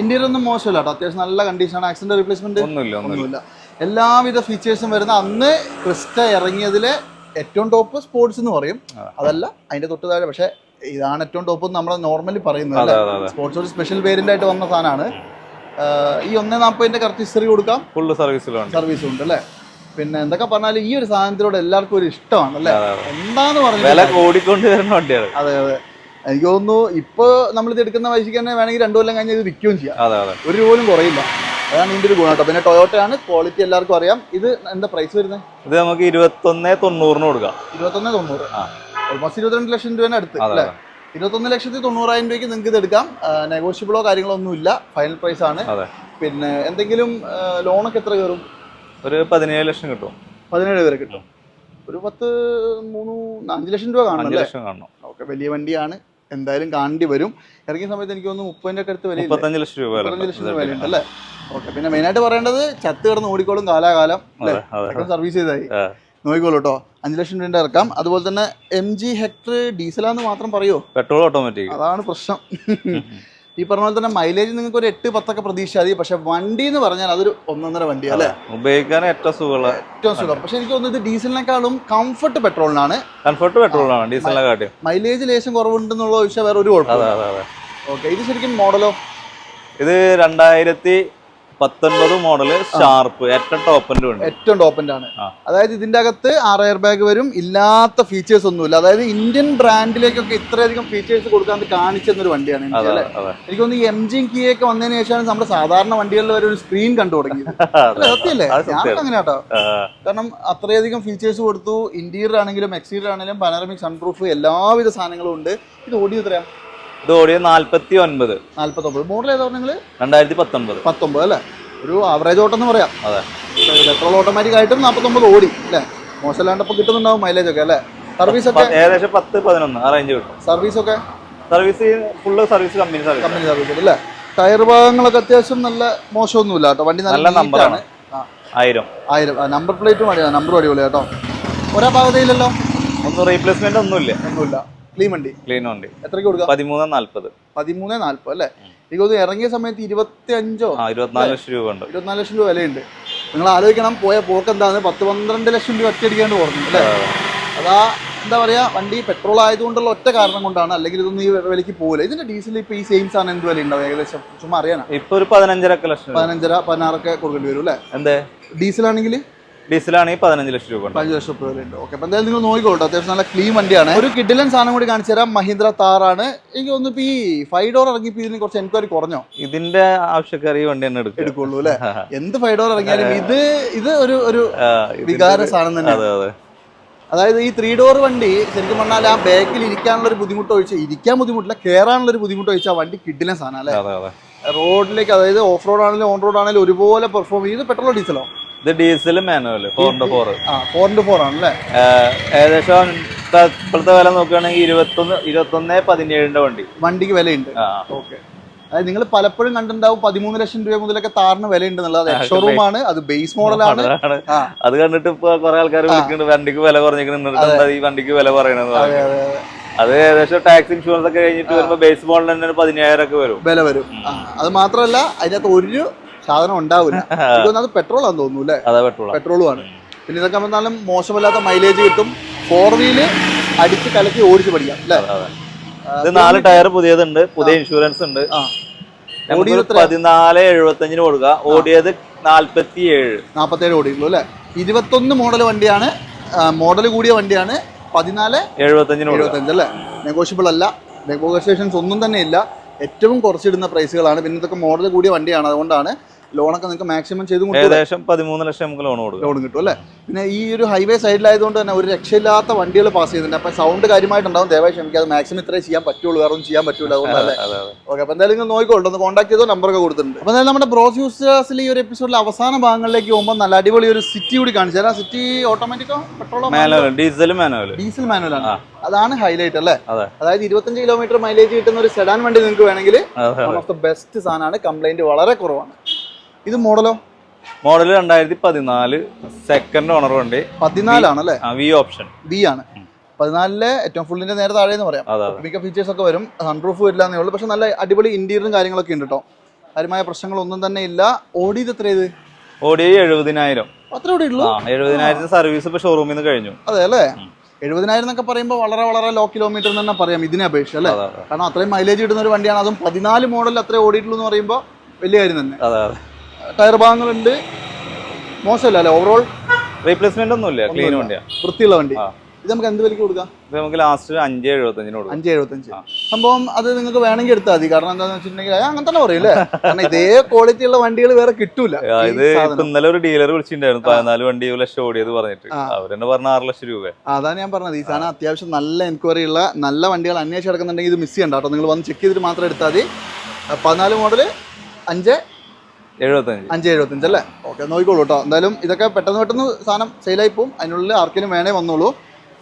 ഇന്റീരിയർ ഒന്നും മോശമല്ല കേട്ടോ. അത്യാവശ്യം നല്ല കണ്ടീഷനാണ് ആക്സിഡന്റ് റീപ്ലേസ്മെന്റ് ഒന്നുമില്ല ഒന്നുമില്ല. എല്ലാവിധ ഫീച്ചേഴ്സും വരുന്ന അന്ന് ക്രിസ്റ്റ ഇറങ്ങിയതിലെ ഏറ്റവും ടോപ്പ് സ്പോർട്സ് എന്ന് പറയും. അതല്ല അതിന്റെ തൊട്ട് താഴെ പക്ഷെ ഇതാണ് ഏറ്റവും ടോപ്പ് നമ്മൾ നോർമലി പറയുന്നത് സ്പോർട്സ് ഒരു സ്പെഷ്യൽ വേരിയന്റ് ആയിട്ട് വന്ന സാധനമാണ്. ഈ ഒന്നേ നാൽപ്പതിന്റെ കറക്റ്റ് ഹിസ്റ്ററി കൊടുക്കാം. ഫുൾ സർവീസിലുണ്ട് സർവീസ് ഉണ്ട് അല്ലേ? പിന്നെ എന്തൊക്കെ പറഞ്ഞാലും ഈ ഒരു സാധനത്തിനോട് എല്ലാവർക്കും ഒരു ഇഷ്ടമാണ് അല്ലേ. എന്താന്ന് വില കൂടിക്കൊണ്ട് വരുന്ന വണ്ടിയാണ്. അതെ അതെ. എനിക്ക് തോന്നുന്നു ഇപ്പൊ നമ്മൾ ഇത് എടുക്കുന്ന പൈസക്ക് തന്നെ വേണമെങ്കിൽ രണ്ടു കൊല്ലം കഴിഞ്ഞ് ഇത് വിൽക്കുകയും ചെയ്യാം. ഒരു രൂപ പോലും കുറയില്ല. അതാണ് ഇതിന്റെ ഒരു ഗുണം കേട്ടോ. പിന്നെ ടൊയോട്ടയാണ്. ക്വാളിറ്റി എല്ലാവർക്കും അറിയാം. ഇത് എന്താ പ്രൈസ് വരുന്നത് ഇത് നമുക്ക് ഇരുപത്തൊന്ന് തൊണ്ണൂറിന് കൊടുക്കാം. ഇരുപത്തൊന്ന് തൊണ്ണൂറ്. ആ. ഓൾമോസ്റ്റ് ഇരുപത്തിരണ്ട് ലക്ഷം രൂപ അടുത്ത് അല്ലേ? ഇരുപത്തൊന്ന് ലക്ഷത്തി തൊണ്ണൂറായിരം രൂപയ്ക്ക് നിങ്ങൾക്ക് ഇത് എടുക്കാം. നെഗോഷ്യബിളോ കാര്യങ്ങളോ ഒന്നുമില്ല. ഫൈനൽ പ്രൈസ് ആണ്. പിന്നെ എന്തെങ്കിലും ലോണൊക്കെ എത്ര കയറും? ഒരു പതിനേഴ് ലക്ഷം കിട്ടും. പതിനേഴ് വരെ കിട്ടും. ഒരു പത്ത് മൂന്ന് അഞ്ച് ലക്ഷം രൂപ കാണണം ഓക്കെ വലിയ വണ്ടിയാണ്. എന്തായാലും കാണേണ്ടി വരും. ഇറങ്ങിയ സമയത്ത് എനിക്ക് തോന്നുന്നു മുപ്പതിന്റെ ഒക്കെ അടുത്ത് വില മുപ്പത്തഞ്ച് ലക്ഷം രൂപ മുപ്പത്തഞ്ച് ലക്ഷം രൂപ വിലയുണ്ട് അല്ലേ? ഓക്കെ പിന്നെ മെയിനായിട്ട് പറയേണ്ടത് ചത്ത് കിടന്ന് ഓടിക്കോളും കാലാകാലം സർവീസ് ചെയ്തായി. നോയിക്കോളൂട്ടോ നോക്കിക്കോളൂ കേട്ടോ. അഞ്ച് ലക്ഷം രൂപ ഇറക്കാം. അതുപോലെ തന്നെ എം ജി ഹെക്ടർ ഡീസലാന്ന് മാത്രം പറയോ? പെട്രോൾ ഓട്ടോമാറ്റിക് അതാണ് പ്രശ്നം. ഈ പറഞ്ഞ പോലെ തന്നെ മൈലേജ് നിങ്ങൾക്ക് ഒരു എട്ട് പത്തൊക്കെ പ്രതീക്ഷ മതി. പക്ഷെ വണ്ടി എന്ന് പറഞ്ഞാൽ അതൊരു ഒന്നൊന്നര വണ്ടി അല്ലേ? ഉപയോഗിക്കാൻ ഏറ്റവും സുഖമുള്ള ഏറ്റവും സുഖം. പക്ഷെ എനിക്ക് തോന്നുന്നത് ഇത് ഡീസലിനേക്കാളും കംഫർട്ട് പെട്രോളിനാണ് കംഫർട്ട് പെട്രോളാണ് ഡീസലിനെക്കാട്ടും മൈലേജ് ലേശം കുറവുണ്ടെന്നുള്ള ചോദിച്ചാൽ വേറെ ഒരു കുഴപ്പമില്ല ഓക്കെ ഇത് ശരിക്കും മോഡലോ ഇത് രണ്ടായിരത്തി പത്തൊൻപത് മോഡൽ ഷാർപ്പ് ഏറ്റവും ടോപ്പന്റെ ഉണ്ട് ഏറ്റവും ടോപ്പന്റെ ആണ് അതായത് ഇതിന്റെ അകത്ത് ആറ് എയർ ബാഗ് വരും. ഇല്ലാത്ത ഫീച്ചേഴ്സ് ഒന്നുമില്ല. അതായത് ഇന്ത്യൻ ബ്രാൻഡിലേക്കൊക്കെ ഇത്രയധികം ഫീച്ചേഴ്സ് കൊടുക്കാൻ കാണിച്ചെന്നൊരു വണ്ടിയാണ് എനിക്ക് തോന്നുന്നു ഈ എം ജിയും കീയൊക്കെ വന്നതിന് ശേഷമാണ് നമ്മുടെ സാധാരണ വണ്ടികളിൽ വരെ ഒരു സ്ക്രീൻ കണ്ടു തുടങ്ങിയത്. <laughs> സത്യല്ലേ? ഞാൻ അങ്ങനെ കേട്ടോ. കാരണം അത്രയധികം ഫീച്ചേഴ്സ് കൊടുത്തു. ഇന്റീരിയർ ആണെങ്കിലും എക്സ്റ്റീരിയർ ആണെങ്കിലും പനാറമിക് സൺപ്രൂഫ് എല്ലാവിധ സാധനങ്ങളും ഉണ്ട്. ഇത് ഓടി എത്രയാ? ഇത് ഓടിയത് നാല്പത്തി ഒൻപത് നാല്പത്തൊമ്പത്. മോഡൽ ഏതാ നിങ്ങൾ രണ്ടായിരത്തി പത്തൊൻപത് പത്തൊമ്പത് അല്ലേ? ഒരു ആവറേജ് ഓട്ടം എന്ന് പറയാം. അതെ. പെട്രോൾ ഓട്ടോമാറ്റിക് ആയിട്ടും നാൽപ്പത്തൊമ്പത് ഓടി അല്ലേ? മോശമല്ലാണ്ട് ഇപ്പൊ കിട്ടുന്നുണ്ടാവും മൈലേജ് ഒക്കെ അല്ലേ? സർവീസ് ഒക്കെ? ഏകദേശം പത്ത് പതിനൊന്ന് ആ റേഞ്ച് കിട്ടും. സർവീസ് ഒക്കെ? Service full service company service company service അല്ലേ? ടയർ ഭാഗങ്ങളൊക്കെ അത്യാവശ്യം നല്ല മോശമൊന്നുമില്ല കേട്ടോ. വണ്ടി നല്ല ആ. ആയിരം. ആയിരം. നമ്പർ പ്ലേറ്റും അടിയാണ് നമ്പറും അടിപൊളി കേട്ടോ. ഒരാ ഭാഗതയില്ലല്ലോ ഒന്നും റീപ്ലേസ്മെന്റ് ഒന്നുമില്ല. ഒന്നുമില്ല. ക്ലീൻ വണ്ടി? ക്ലീൻ വണ്ടി. എത്രയ്ക്ക് കൊടുക്കുക പതിമൂന്ന് നാല്പത് പതിമൂന്ന് നാല്പത് അല്ലേ? എനിക്ക് തോന്നുന്നു ഇറങ്ങിയ സമയത്ത് ഇരുപത്തി അഞ്ചോ ഇരുപത്തിനാല് ലക്ഷം രൂപ ഉണ്ട് ഇരുപത്തിനാല് ലക്ഷം രൂപ വിലയുണ്ട്. നിങ്ങൾ ആലോചിക്കണം പോയ പോക്ക് എന്താണ് പത്ത് പന്ത്രണ്ട് ലക്ഷം രൂപ ഒറ്റയടിക്കാണ്ട് പറഞ്ഞു അല്ലേ? അതാ എന്താ പറയാ വണ്ടി പെട്രോൾ ആയതുകൊണ്ടുള്ള ഒറ്റ കാരണം കൊണ്ടാണ് അല്ലെങ്കിൽ ഇതൊന്നും ഈ വിലയ്ക്ക് പോകില്ല ഇതിന്റെ ഡീസൽ ഇപ്പൊ ഈ സെയിം ആണ് എന്ത് വില ഉണ്ടാവും ഏകദേശം ചുമ്മാ അറിയാനാ? ഇപ്പൊ ഒരു പതിനഞ്ചരക്കെ ലക്ഷം പതിനഞ്ചര പതിനാറൊക്കെ കൊടുക്കേണ്ടി വരും അല്ലേ? എന്തേ? ഡീസൽ ആണെങ്കിൽ ഡീസലാണെങ്കിൽ പതിനഞ്ച് ലക്ഷം രൂപ പതിനഞ്ച് ലക്ഷം രൂപ ഉണ്ട് ഓക്കെ അപ്പം എന്തായാലും നിങ്ങൾ നോക്കിക്കോട്ടോ. അത്യാവശ്യം നല്ല ക്ലീൻ വണ്ടിയാണ്. ഒരു കിഡിലൻ സാധനം കൂടി കാണിച്ചു തരാം. മഹീന്ദ്ര താറാണ്. എനിക്ക് തോന്നുന്നു ഇപ്പൊ ഈ ഫൈവ് ഡോർ ഇറങ്ങിയപ്പോ ഇതിന് കുറച്ച് എൻക്വയറി കുറഞ്ഞോ? ഇതിന്റെ ആവശ്യക്കാർ ഈ വണ്ടി തന്നെ എടുക്കും എടുക്കുള്ളൂ അല്ലേ? <laughs> എന്ത് ഫൈവ് ഡോർ ഇറങ്ങിയാലും ഇത് ഇത് ഒരു ഒരു വികാര സാധനം തന്നെ. അതെ അതെ. അതായത് ഈ ത്രീ ഡോർ വണ്ടി ശരിക്കും പറഞ്ഞാൽ ആ ബാക്കിൽ ഇരിക്കാനുള്ള ഒരു ബുദ്ധിമുട്ട് ഒഴിച്ച് ഇരിക്കാൻ ബുദ്ധിമുട്ടില്ല കയറാനുള്ള ഒരു ബുദ്ധിമുട്ട് ഒഴിച്ച് ആ വണ്ടി കിഡിലെ സാധനം അല്ലേ? അതെ അതെ. റോഡിലേക്ക് അതായത് ഓഫ് റോഡ് ആണെങ്കിലും ഓൺ റോഡ് ആണെങ്കിലും ഒരുപോലെ പെർഫോം ചെയ്ത് പെട്രോളോ ഡീസലോ ഇത് diesel manual four into four ആ ഫോർ ആണല്ലേ? ഏകദേശം ഇപ്പ- ഇപ്പോഴത്തെ വില നോക്കുകയാണെങ്കിൽ ഇരുപത്തൊന്ന് ഇരുപത്തൊന്ന് പതിനേഴിന്റെ വണ്ടി. വണ്ടിക്ക് വിലയുണ്ട്. ഓക്കെ. അതായത് നിങ്ങൾ പലപ്പോഴും കണ്ടിട്ടുണ്ടാവും പതിമൂന്ന് ലക്ഷം രൂപ മുതലൊക്കെ താറിന് വില ഉണ്ടെന്നുള്ളത് അത് ഷോറൂം ആണ് അത് ബേസ് മോഡലാണ് അത് കണ്ടിട്ട് ഇപ്പൊ കുറെ ആൾക്കാർ വിളിക്കുന്നുണ്ട് വണ്ടിക്ക് വില കുറഞ്ഞിരിക്കുന്നുണ്ട് ഈ വണ്ടിക്ക് വില പറയണെന്ന് അതെ ഏകദേശം ടാക്സ് ഇൻഷുറൻസ് ഒക്കെ കഴിഞ്ഞിട്ട് വരുമ്പോ ബേസ് മോഡൽ തന്നെ ഒരു പതിനായിരം ഒക്കെ വരും. വില വരും. അത് മാത്രമല്ല അതിനകത്ത് ഒരു സാധനം ഉണ്ടാവില്ല. <laughs> അത് പെട്രോൾ ആണെന്ന് തോന്നുന്നു അല്ലേ? അതാ പെട്രോൾ പെട്രോളും ആണ്. പിന്നെ ഇതൊക്കെ വന്നാലും മോശമല്ലാത്ത മൈലേജ് കിട്ടും. ഫോർ വീൽ അടിച്ച് കലക്കി ഓടിച്ച് പഠിക്കാം അല്ലേ? ഇത് നാല് ടയർ പുതിയതുണ്ട് പുതിയ ഇൻഷുറൻസ് ഉണ്ട്. പതിനാല് എഴുപത്തഞ്ചിന് കൊടുക്കുക. ഓടിയത് നാല്പത്തി ഏഴ് നാൽപ്പത്തേഴ് ഓടിയുള്ളൂ അല്ലേ? ഇരുപത്തൊന്ന് മോഡൽ വണ്ടിയാണ് മോഡൽ കൂടിയ വണ്ടിയാണ് പതിനാല് എഴുപത്തഞ്ചിന് എഴുപത്തഞ്ച് അല്ലേ? നെഗോഷ്യബിൾ അല്ല. നെഗോഷിയേഷൻസ് ഒന്നും തന്നെ ഇല്ല. ഏറ്റവും കുറച്ചിടുന്ന പ്രൈസുകളാണ് പിന്നെ ഇതൊക്കെ മോഡൽ കൂടിയ വണ്ടിയാണ്. അതുകൊണ്ടാണ് ലോണൊക്കെ നിങ്ങൾക്ക് മാക്സിമം ചെയ്ത് ഏകദേശം പതിമൂന്ന് ലക്ഷം നമുക്ക് ലോൺ കൊടുക്കും. ലോൺ കിട്ടും അല്ലേ? പിന്നെ ഈ ഒരു ഹൈവേ സൈഡിലായതുകൊണ്ട് തന്നെ ഒരു രക്ഷയില്ലാത്ത വണ്ടികൾ പാസ് ചെയ്യുന്നുണ്ട്. അപ്പം സൗണ്ട് കാര്യമായിട്ടുണ്ടാവും. ദയവായി ക്ഷമിക്കുക അത് മാക്സിമം ഇത്രേ ചെയ്യാൻ പറ്റുള്ളൂ. വേറെ ഒന്നും ചെയ്യാൻ പറ്റൂല അതുകൊണ്ടല്ലേ? അതെ അതെ ഓക്കെ അപ്പൊ എന്തായാലും നിങ്ങൾ നോക്കിക്കോളൂ. ഒന്ന് കോൺടാക്ട് ചെയ്തോ നമ്പറൊക്കെ കൊടുത്തിട്ടുണ്ട്. അപ്പോൾ എന്തായാലും നമ്മുടെ ബ്രോസ് യൂസേഴ്സിൽ ഈ ഒരു എപ്പിസോഡിൽ അവസാന ഭാഗങ്ങളിലേക്ക് പോകുമ്പോൾ നല്ല അടിപൊളി ഒരു സിറ്റി കൂടി കാണിച്ചു തരാം. സിറ്റി ഓട്ടോമാറ്റിക്കോ പെട്രോളോ manual diesel manual diesel manual ആണ്. അതാണ് ഹൈലൈറ്റ് അല്ലേ? അതായത് ഇരുപത്തഞ്ച് കിലോമീറ്റർ മൈലേജ് കിട്ടുന്ന ഒരു സെഡാൻ വണ്ടി നിങ്ങൾക്ക് വേണമെങ്കിൽ വൺ ഓഫ് ദ ബെസ്റ്റ് സാധനമാണ്. കംപ്ലൈന്റ് വളരെ കുറവാണ്. ഇത് മോഡലോ? മോഡൽ രണ്ടായിരത്തി പതിനാല് സെക്കൻഡ് ഓണർ വണ്ടി. പതിനാലാണല്ലേ? വി ഓപ്ഷൻ ബി ആണ്. പതിനാലിലെ ഏറ്റവും ഫുള്ളിന്റെ നേരെ താഴെ എന്ന് പറയാം. മിക്ക ഫീച്ചേഴ്സ് ഒക്കെ വരും. സൺറൂഫ് വരില്ല എന്നേ ഉള്ളൂ. പക്ഷെ നല്ല അടിപൊളി ഇന്റീരിയറും കാര്യങ്ങളൊക്കെ ഉണ്ട് കേട്ടോ കാര്യമായ പ്രശ്നങ്ങളൊന്നും തന്നെ ഇല്ല. ഓടിയത് എത്ര ഇത്? ഓടി എഴുപതിനായിരം. അത്ര ഓടി ഉള്ളൂ? എഴുപതിനായിരത്തിന് സർവീസ് ഇപ്പൊ ഷോറൂമിൽ നിന്ന് കഴിഞ്ഞു. അതെ അല്ലേ? എഴുപതിനായിരം എന്നൊക്കെ പറയുമ്പോൾ വളരെ വളരെ ലോ കിലോമീറ്റർ എന്ന് തന്നെ പറയാം ഇതിനെ അപേക്ഷിച്ച് അല്ലേ? കാരണം അത്രയും മൈലേജ് കിട്ടുന്ന ഒരു വണ്ടിയാണ്. അതും പതിനാല് മോഡൽ അത്രയും ഓടിയിട്ടുള്ളൂ എന്ന് പറയുമ്പോൾ വലിയ കാര്യം തന്നെ. അതെ അതെ. ടയർ ഭാഗങ്ങളുണ്ട്. മോശമല്ല അല്ലേ ഓവറോൾ റീപ്ലേസ്മെന്റ് ഒന്നുമില്ല. ക്ലീൻ വണ്ടിയാ. വൃത്തിയുള്ള വണ്ടി. ഇത് നമുക്ക് എന്ത് വിലക്ക് കൊടുക്കാം? ഇത് നമുക്ക് ലാസ്റ്റ് അഞ്ച് എഴുപത്തഞ്ചിന് കൊടുക്കാം. അഞ്ച് എഴുപത്തഞ്ച്. സംഭവം അത് നിങ്ങൾക്ക് വേണമെങ്കിൽ എടുത്താൽ മതി. കാരണം എന്താണെന്ന് വെച്ചിട്ടുണ്ടെങ്കിൽ അങ്ങനെ തന്നെ പറയൂലേ കാരണം ഇതേ ക്വാളിറ്റി ഉള്ള വണ്ടികൾ വേറെ കിട്ടൂല. ഇത് ഇന്നലെ ഒരു ഡീലർ വിളിച്ചിട്ടുണ്ടായിരുന്നു. പതിനാല് വണ്ടി ലക്ഷം ഓടിയത് പറഞ്ഞിട്ട്. അവരെന്നെ പറഞ്ഞ ആറ് ലക്ഷം രൂപ. അതാണ് ഞാൻ പറഞ്ഞത്. ഈ സാധനം അത്യാവശ്യം നല്ല എൻക്വയറി ഉള്ള നല്ല വണ്ടികൾ അന്വേഷിച്ച് കിടക്കുന്നുണ്ടെങ്കിൽ ഇത് മിസ് ചെയ്യണ്ട കേട്ടോ. നിങ്ങൾ വന്ന് ചെക്ക് ചെയ്തിട്ട് മാത്രം എടുത്താൽ മതി. പതിനാല് മോഡൽ അഞ്ച് എഴുപത്തഞ്ച്. അഞ്ച് എഴുപത്തഞ്ച് അല്ലേ? ഓക്കെ നോക്കിക്കോളൂ കേട്ടോ എന്തായാലും ഇതൊക്കെ പെട്ടെന്ന് പെട്ടെന്ന് സാധനം സെയിലായി പോകും അതിനുള്ളിൽ ആർക്കെങ്കിലും വേണേ വന്നോളൂ.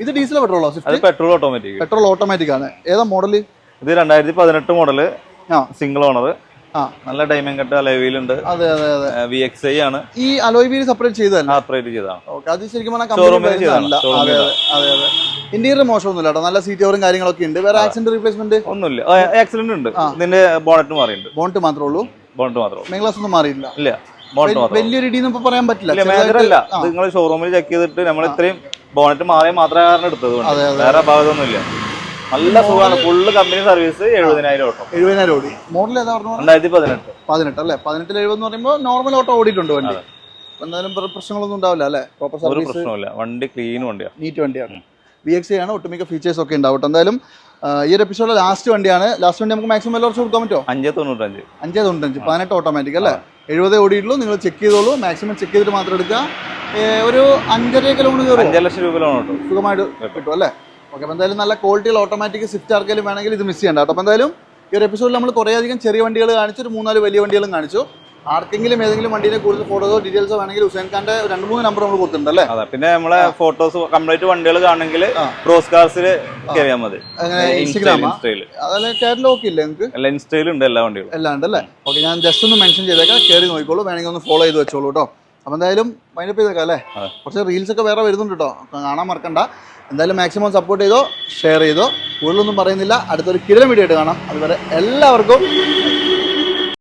ഇത് ഡീസൽ പെട്രോളോ അത് പെട്രോൾ ഓട്ടോമാറ്റിക് പെട്രോൾ ഓട്ടോമാറ്റിക് ആണ്. ഏതാ മോഡൽ ഇത് രണ്ടായിരത്തി പതിനെട്ട് മോഡൽ ആ. സിംഗിൾ ഓണർ ആ. നല്ല ഡയമണ്ട് കട്ട് അലോയിലുണ്ട് അതെ അതെ അതെ. വി എക്സ് ഐ ആണ്. ഈ അലോയ് വീൽ സെപ്പറേറ്റ് ചെയ്തതല്ല? സെപ്പറേറ്റ് ചെയ്തതാണ്. ഓക്കെ അത് ശരിക്കും പറഞ്ഞാൽ ഇന്റീരിയർ മോശമൊന്നുമില്ല കേട്ടോ നല്ല സീറ്റ് ഓവറും കാര്യങ്ങളൊക്കെ ഉണ്ട്. വേറെ ആക്സിഡന്റ് റീപ്ലേസ്മെന്റ് ഒന്നുമില്ല. ആക്സിഡന്റ് ഉണ്ട്. ഇതിന്റെ ബോണറ്റ് മാറിയുണ്ട് ബോണ്ട് മാത്രമേ ഉള്ളൂ. ഉള്ളൂ. മെഗ്ലാസ് ഒന്നും മാറിയില്ല ഇല്ല ബോണ്ട്. വലിയൊരു ഇടിയെന്ന് പറയാൻ പറ്റില്ല. ഇത് നിങ്ങൾ ഷോറൂമിൽ ചെക്ക് ചെയ്തിട്ട് നമ്മൾ ഇത്രയും ബോണറ്റ് മാറിയ മാത്രമേ കാരണം എടുത്തത് വേറെ ഭാഗത്തൊന്നും ഇല്ല. വേറെ അപാകതൊന്നുമില്ല നല്ല സുഖമാണ്. ഫുള്ള് കമ്പനി സർവീസ് എഴുപതിനായിരം ഓട്ടോ. എഴുപതിനായിരം ഓടി. മോഡൽ ഏതാ പറഞ്ഞു രണ്ടായിരത്തി പതിനെട്ട്. പതിനെട്ട് അല്ലേ? പതിനെട്ടിൽ എഴുപത് എന്ന് പറയുമ്പോൾ നോർമൽ ഓട്ടോ ഓടിയിട്ടുണ്ട് വണ്ടി. എന്തായാലും പ്രശ്നങ്ങളൊന്നും ഉണ്ടാവില്ല അല്ലേ? പ്രോപ്പർ സർവീസ് പ്രശ്നമില്ല വണ്ടി ക്ലീൻ വണ്ടിയാണ് നീറ്റ് വണ്ടിയാണ്. വി എക്സ് ആണ്. ഒട്ടുമിക്ക ഫീച്ചേഴ്സ് ഒക്കെ ഉണ്ടാവും. എന്തായാലും ഈ ഒരു എപ്പിസോഡിലെ ലാസ്റ്റ് വണ്ടിയാണ്. ലാസ്റ്റ് വണ്ടി നമുക്ക് മാക്സിമം എല്ലാവർക്കും കൊടുക്കാൻ പറ്റുമോ? അഞ്ച് തൊണ്ണൂറ്റഞ്ച്. അഞ്ചേ തൊണ്ണൂറ്റഞ്ച്. പതിനെട്ട് ഓട്ടോമാറ്റിക് അല്ലേ? എഴുപതേ ഓടിയിട്ടുള്ളൂ. നിങ്ങൾ ചെക്ക് ചെയ്തോളൂ. മാക്സിമം ചെക്ക് ചെയ്തിട്ട് മാത്രം എടുക്കുക. ഒരു അഞ്ചര കിലോമീറ്റർ കയറും അഞ്ചര ലക്ഷം രൂപ ലോൺ കിട്ടും. സുഖമായിട്ട് കിട്ടും. അല്ലേ? ഓക്കെ അപ്പോൾ എന്തായാലും നല്ല ക്വാളിറ്റിയുള്ള ഓട്ടോമാറ്റിക് സ്വിഫ്റ്റ് ആർക്കെങ്കിലും വേണമെങ്കിൽ ഇത് മിസ് ചെയ്യണ്ട കേട്ടോ. അപ്പോൾ എന്തായാലും ഈ ഒരു എപ്പിസോഡിൽ നമ്മൾ കുറേയധികം ചെറിയ വണ്ടികൾ കാണിച്ചു. ഒരു മൂന്നാൽ വലിയ വണ്ടികളും കാണിച്ചു. ആർക്കെങ്കിലും ഏതെങ്കിലും വണ്ടിയിലെ കൂടുതൽ ഫോട്ടോസോ ഡീറ്റെയിൽസോ വേണമെങ്കിൽ ഹുസൈൻ ഖാന്റെ രണ്ട് മൂന്ന് നമ്പർ നമ്മൾ കൊടുത്തിട്ടുണ്ട് അല്ലേ അതെ പിന്നെ നമ്മളെ ഫോട്ടോസ് കംപ്ലീറ്റ് വണ്ടികൾ കാണണമെങ്കിൽ. ക്രോസ് കാർസിൽ കയറിയാൽ മതി. ഇൻസ്റ്റാഗ്രാം കാറ്റലോഗ് ഇല്ലേ നിങ്ങൾക്ക് ഇൻസ്റ്റയിൽ ഉണ്ട് എല്ലാ വണ്ടികളും. എല്ലാം ഉണ്ട് അല്ലേ? ഓക്കെ ഞാൻ ജസ്റ്റ് ഒന്ന് മെൻഷൻ ചെയ്തേക്കാം. കയറി നോക്കിക്കോളൂ. വേണമെങ്കിൽ ഒന്ന് ഫോളോ ചെയ്ത് വെച്ചോളൂ കേട്ടോ. അപ്പോൾ എന്തായാലും വൈൻഡപ്പ് ചെയ്തേക്കാം അല്ലേ. കുറച്ച് റീൽസ് ഒക്കെ വേറെ വരുന്നുണ്ട് കേട്ടോ. കാണാൻ മറക്കണ്ട. എന്തായാലും മാക്സിമം സപ്പോർട്ട് ചെയ്തോ ഷെയർ ചെയ്തോ. കൂടുതലൊന്നും പറയുന്നില്ല. അടുത്തൊരു കിരൺ വീഡിയോ ആയിട്ട് കാണാം. അതുവരെ എല്ലാവർക്കും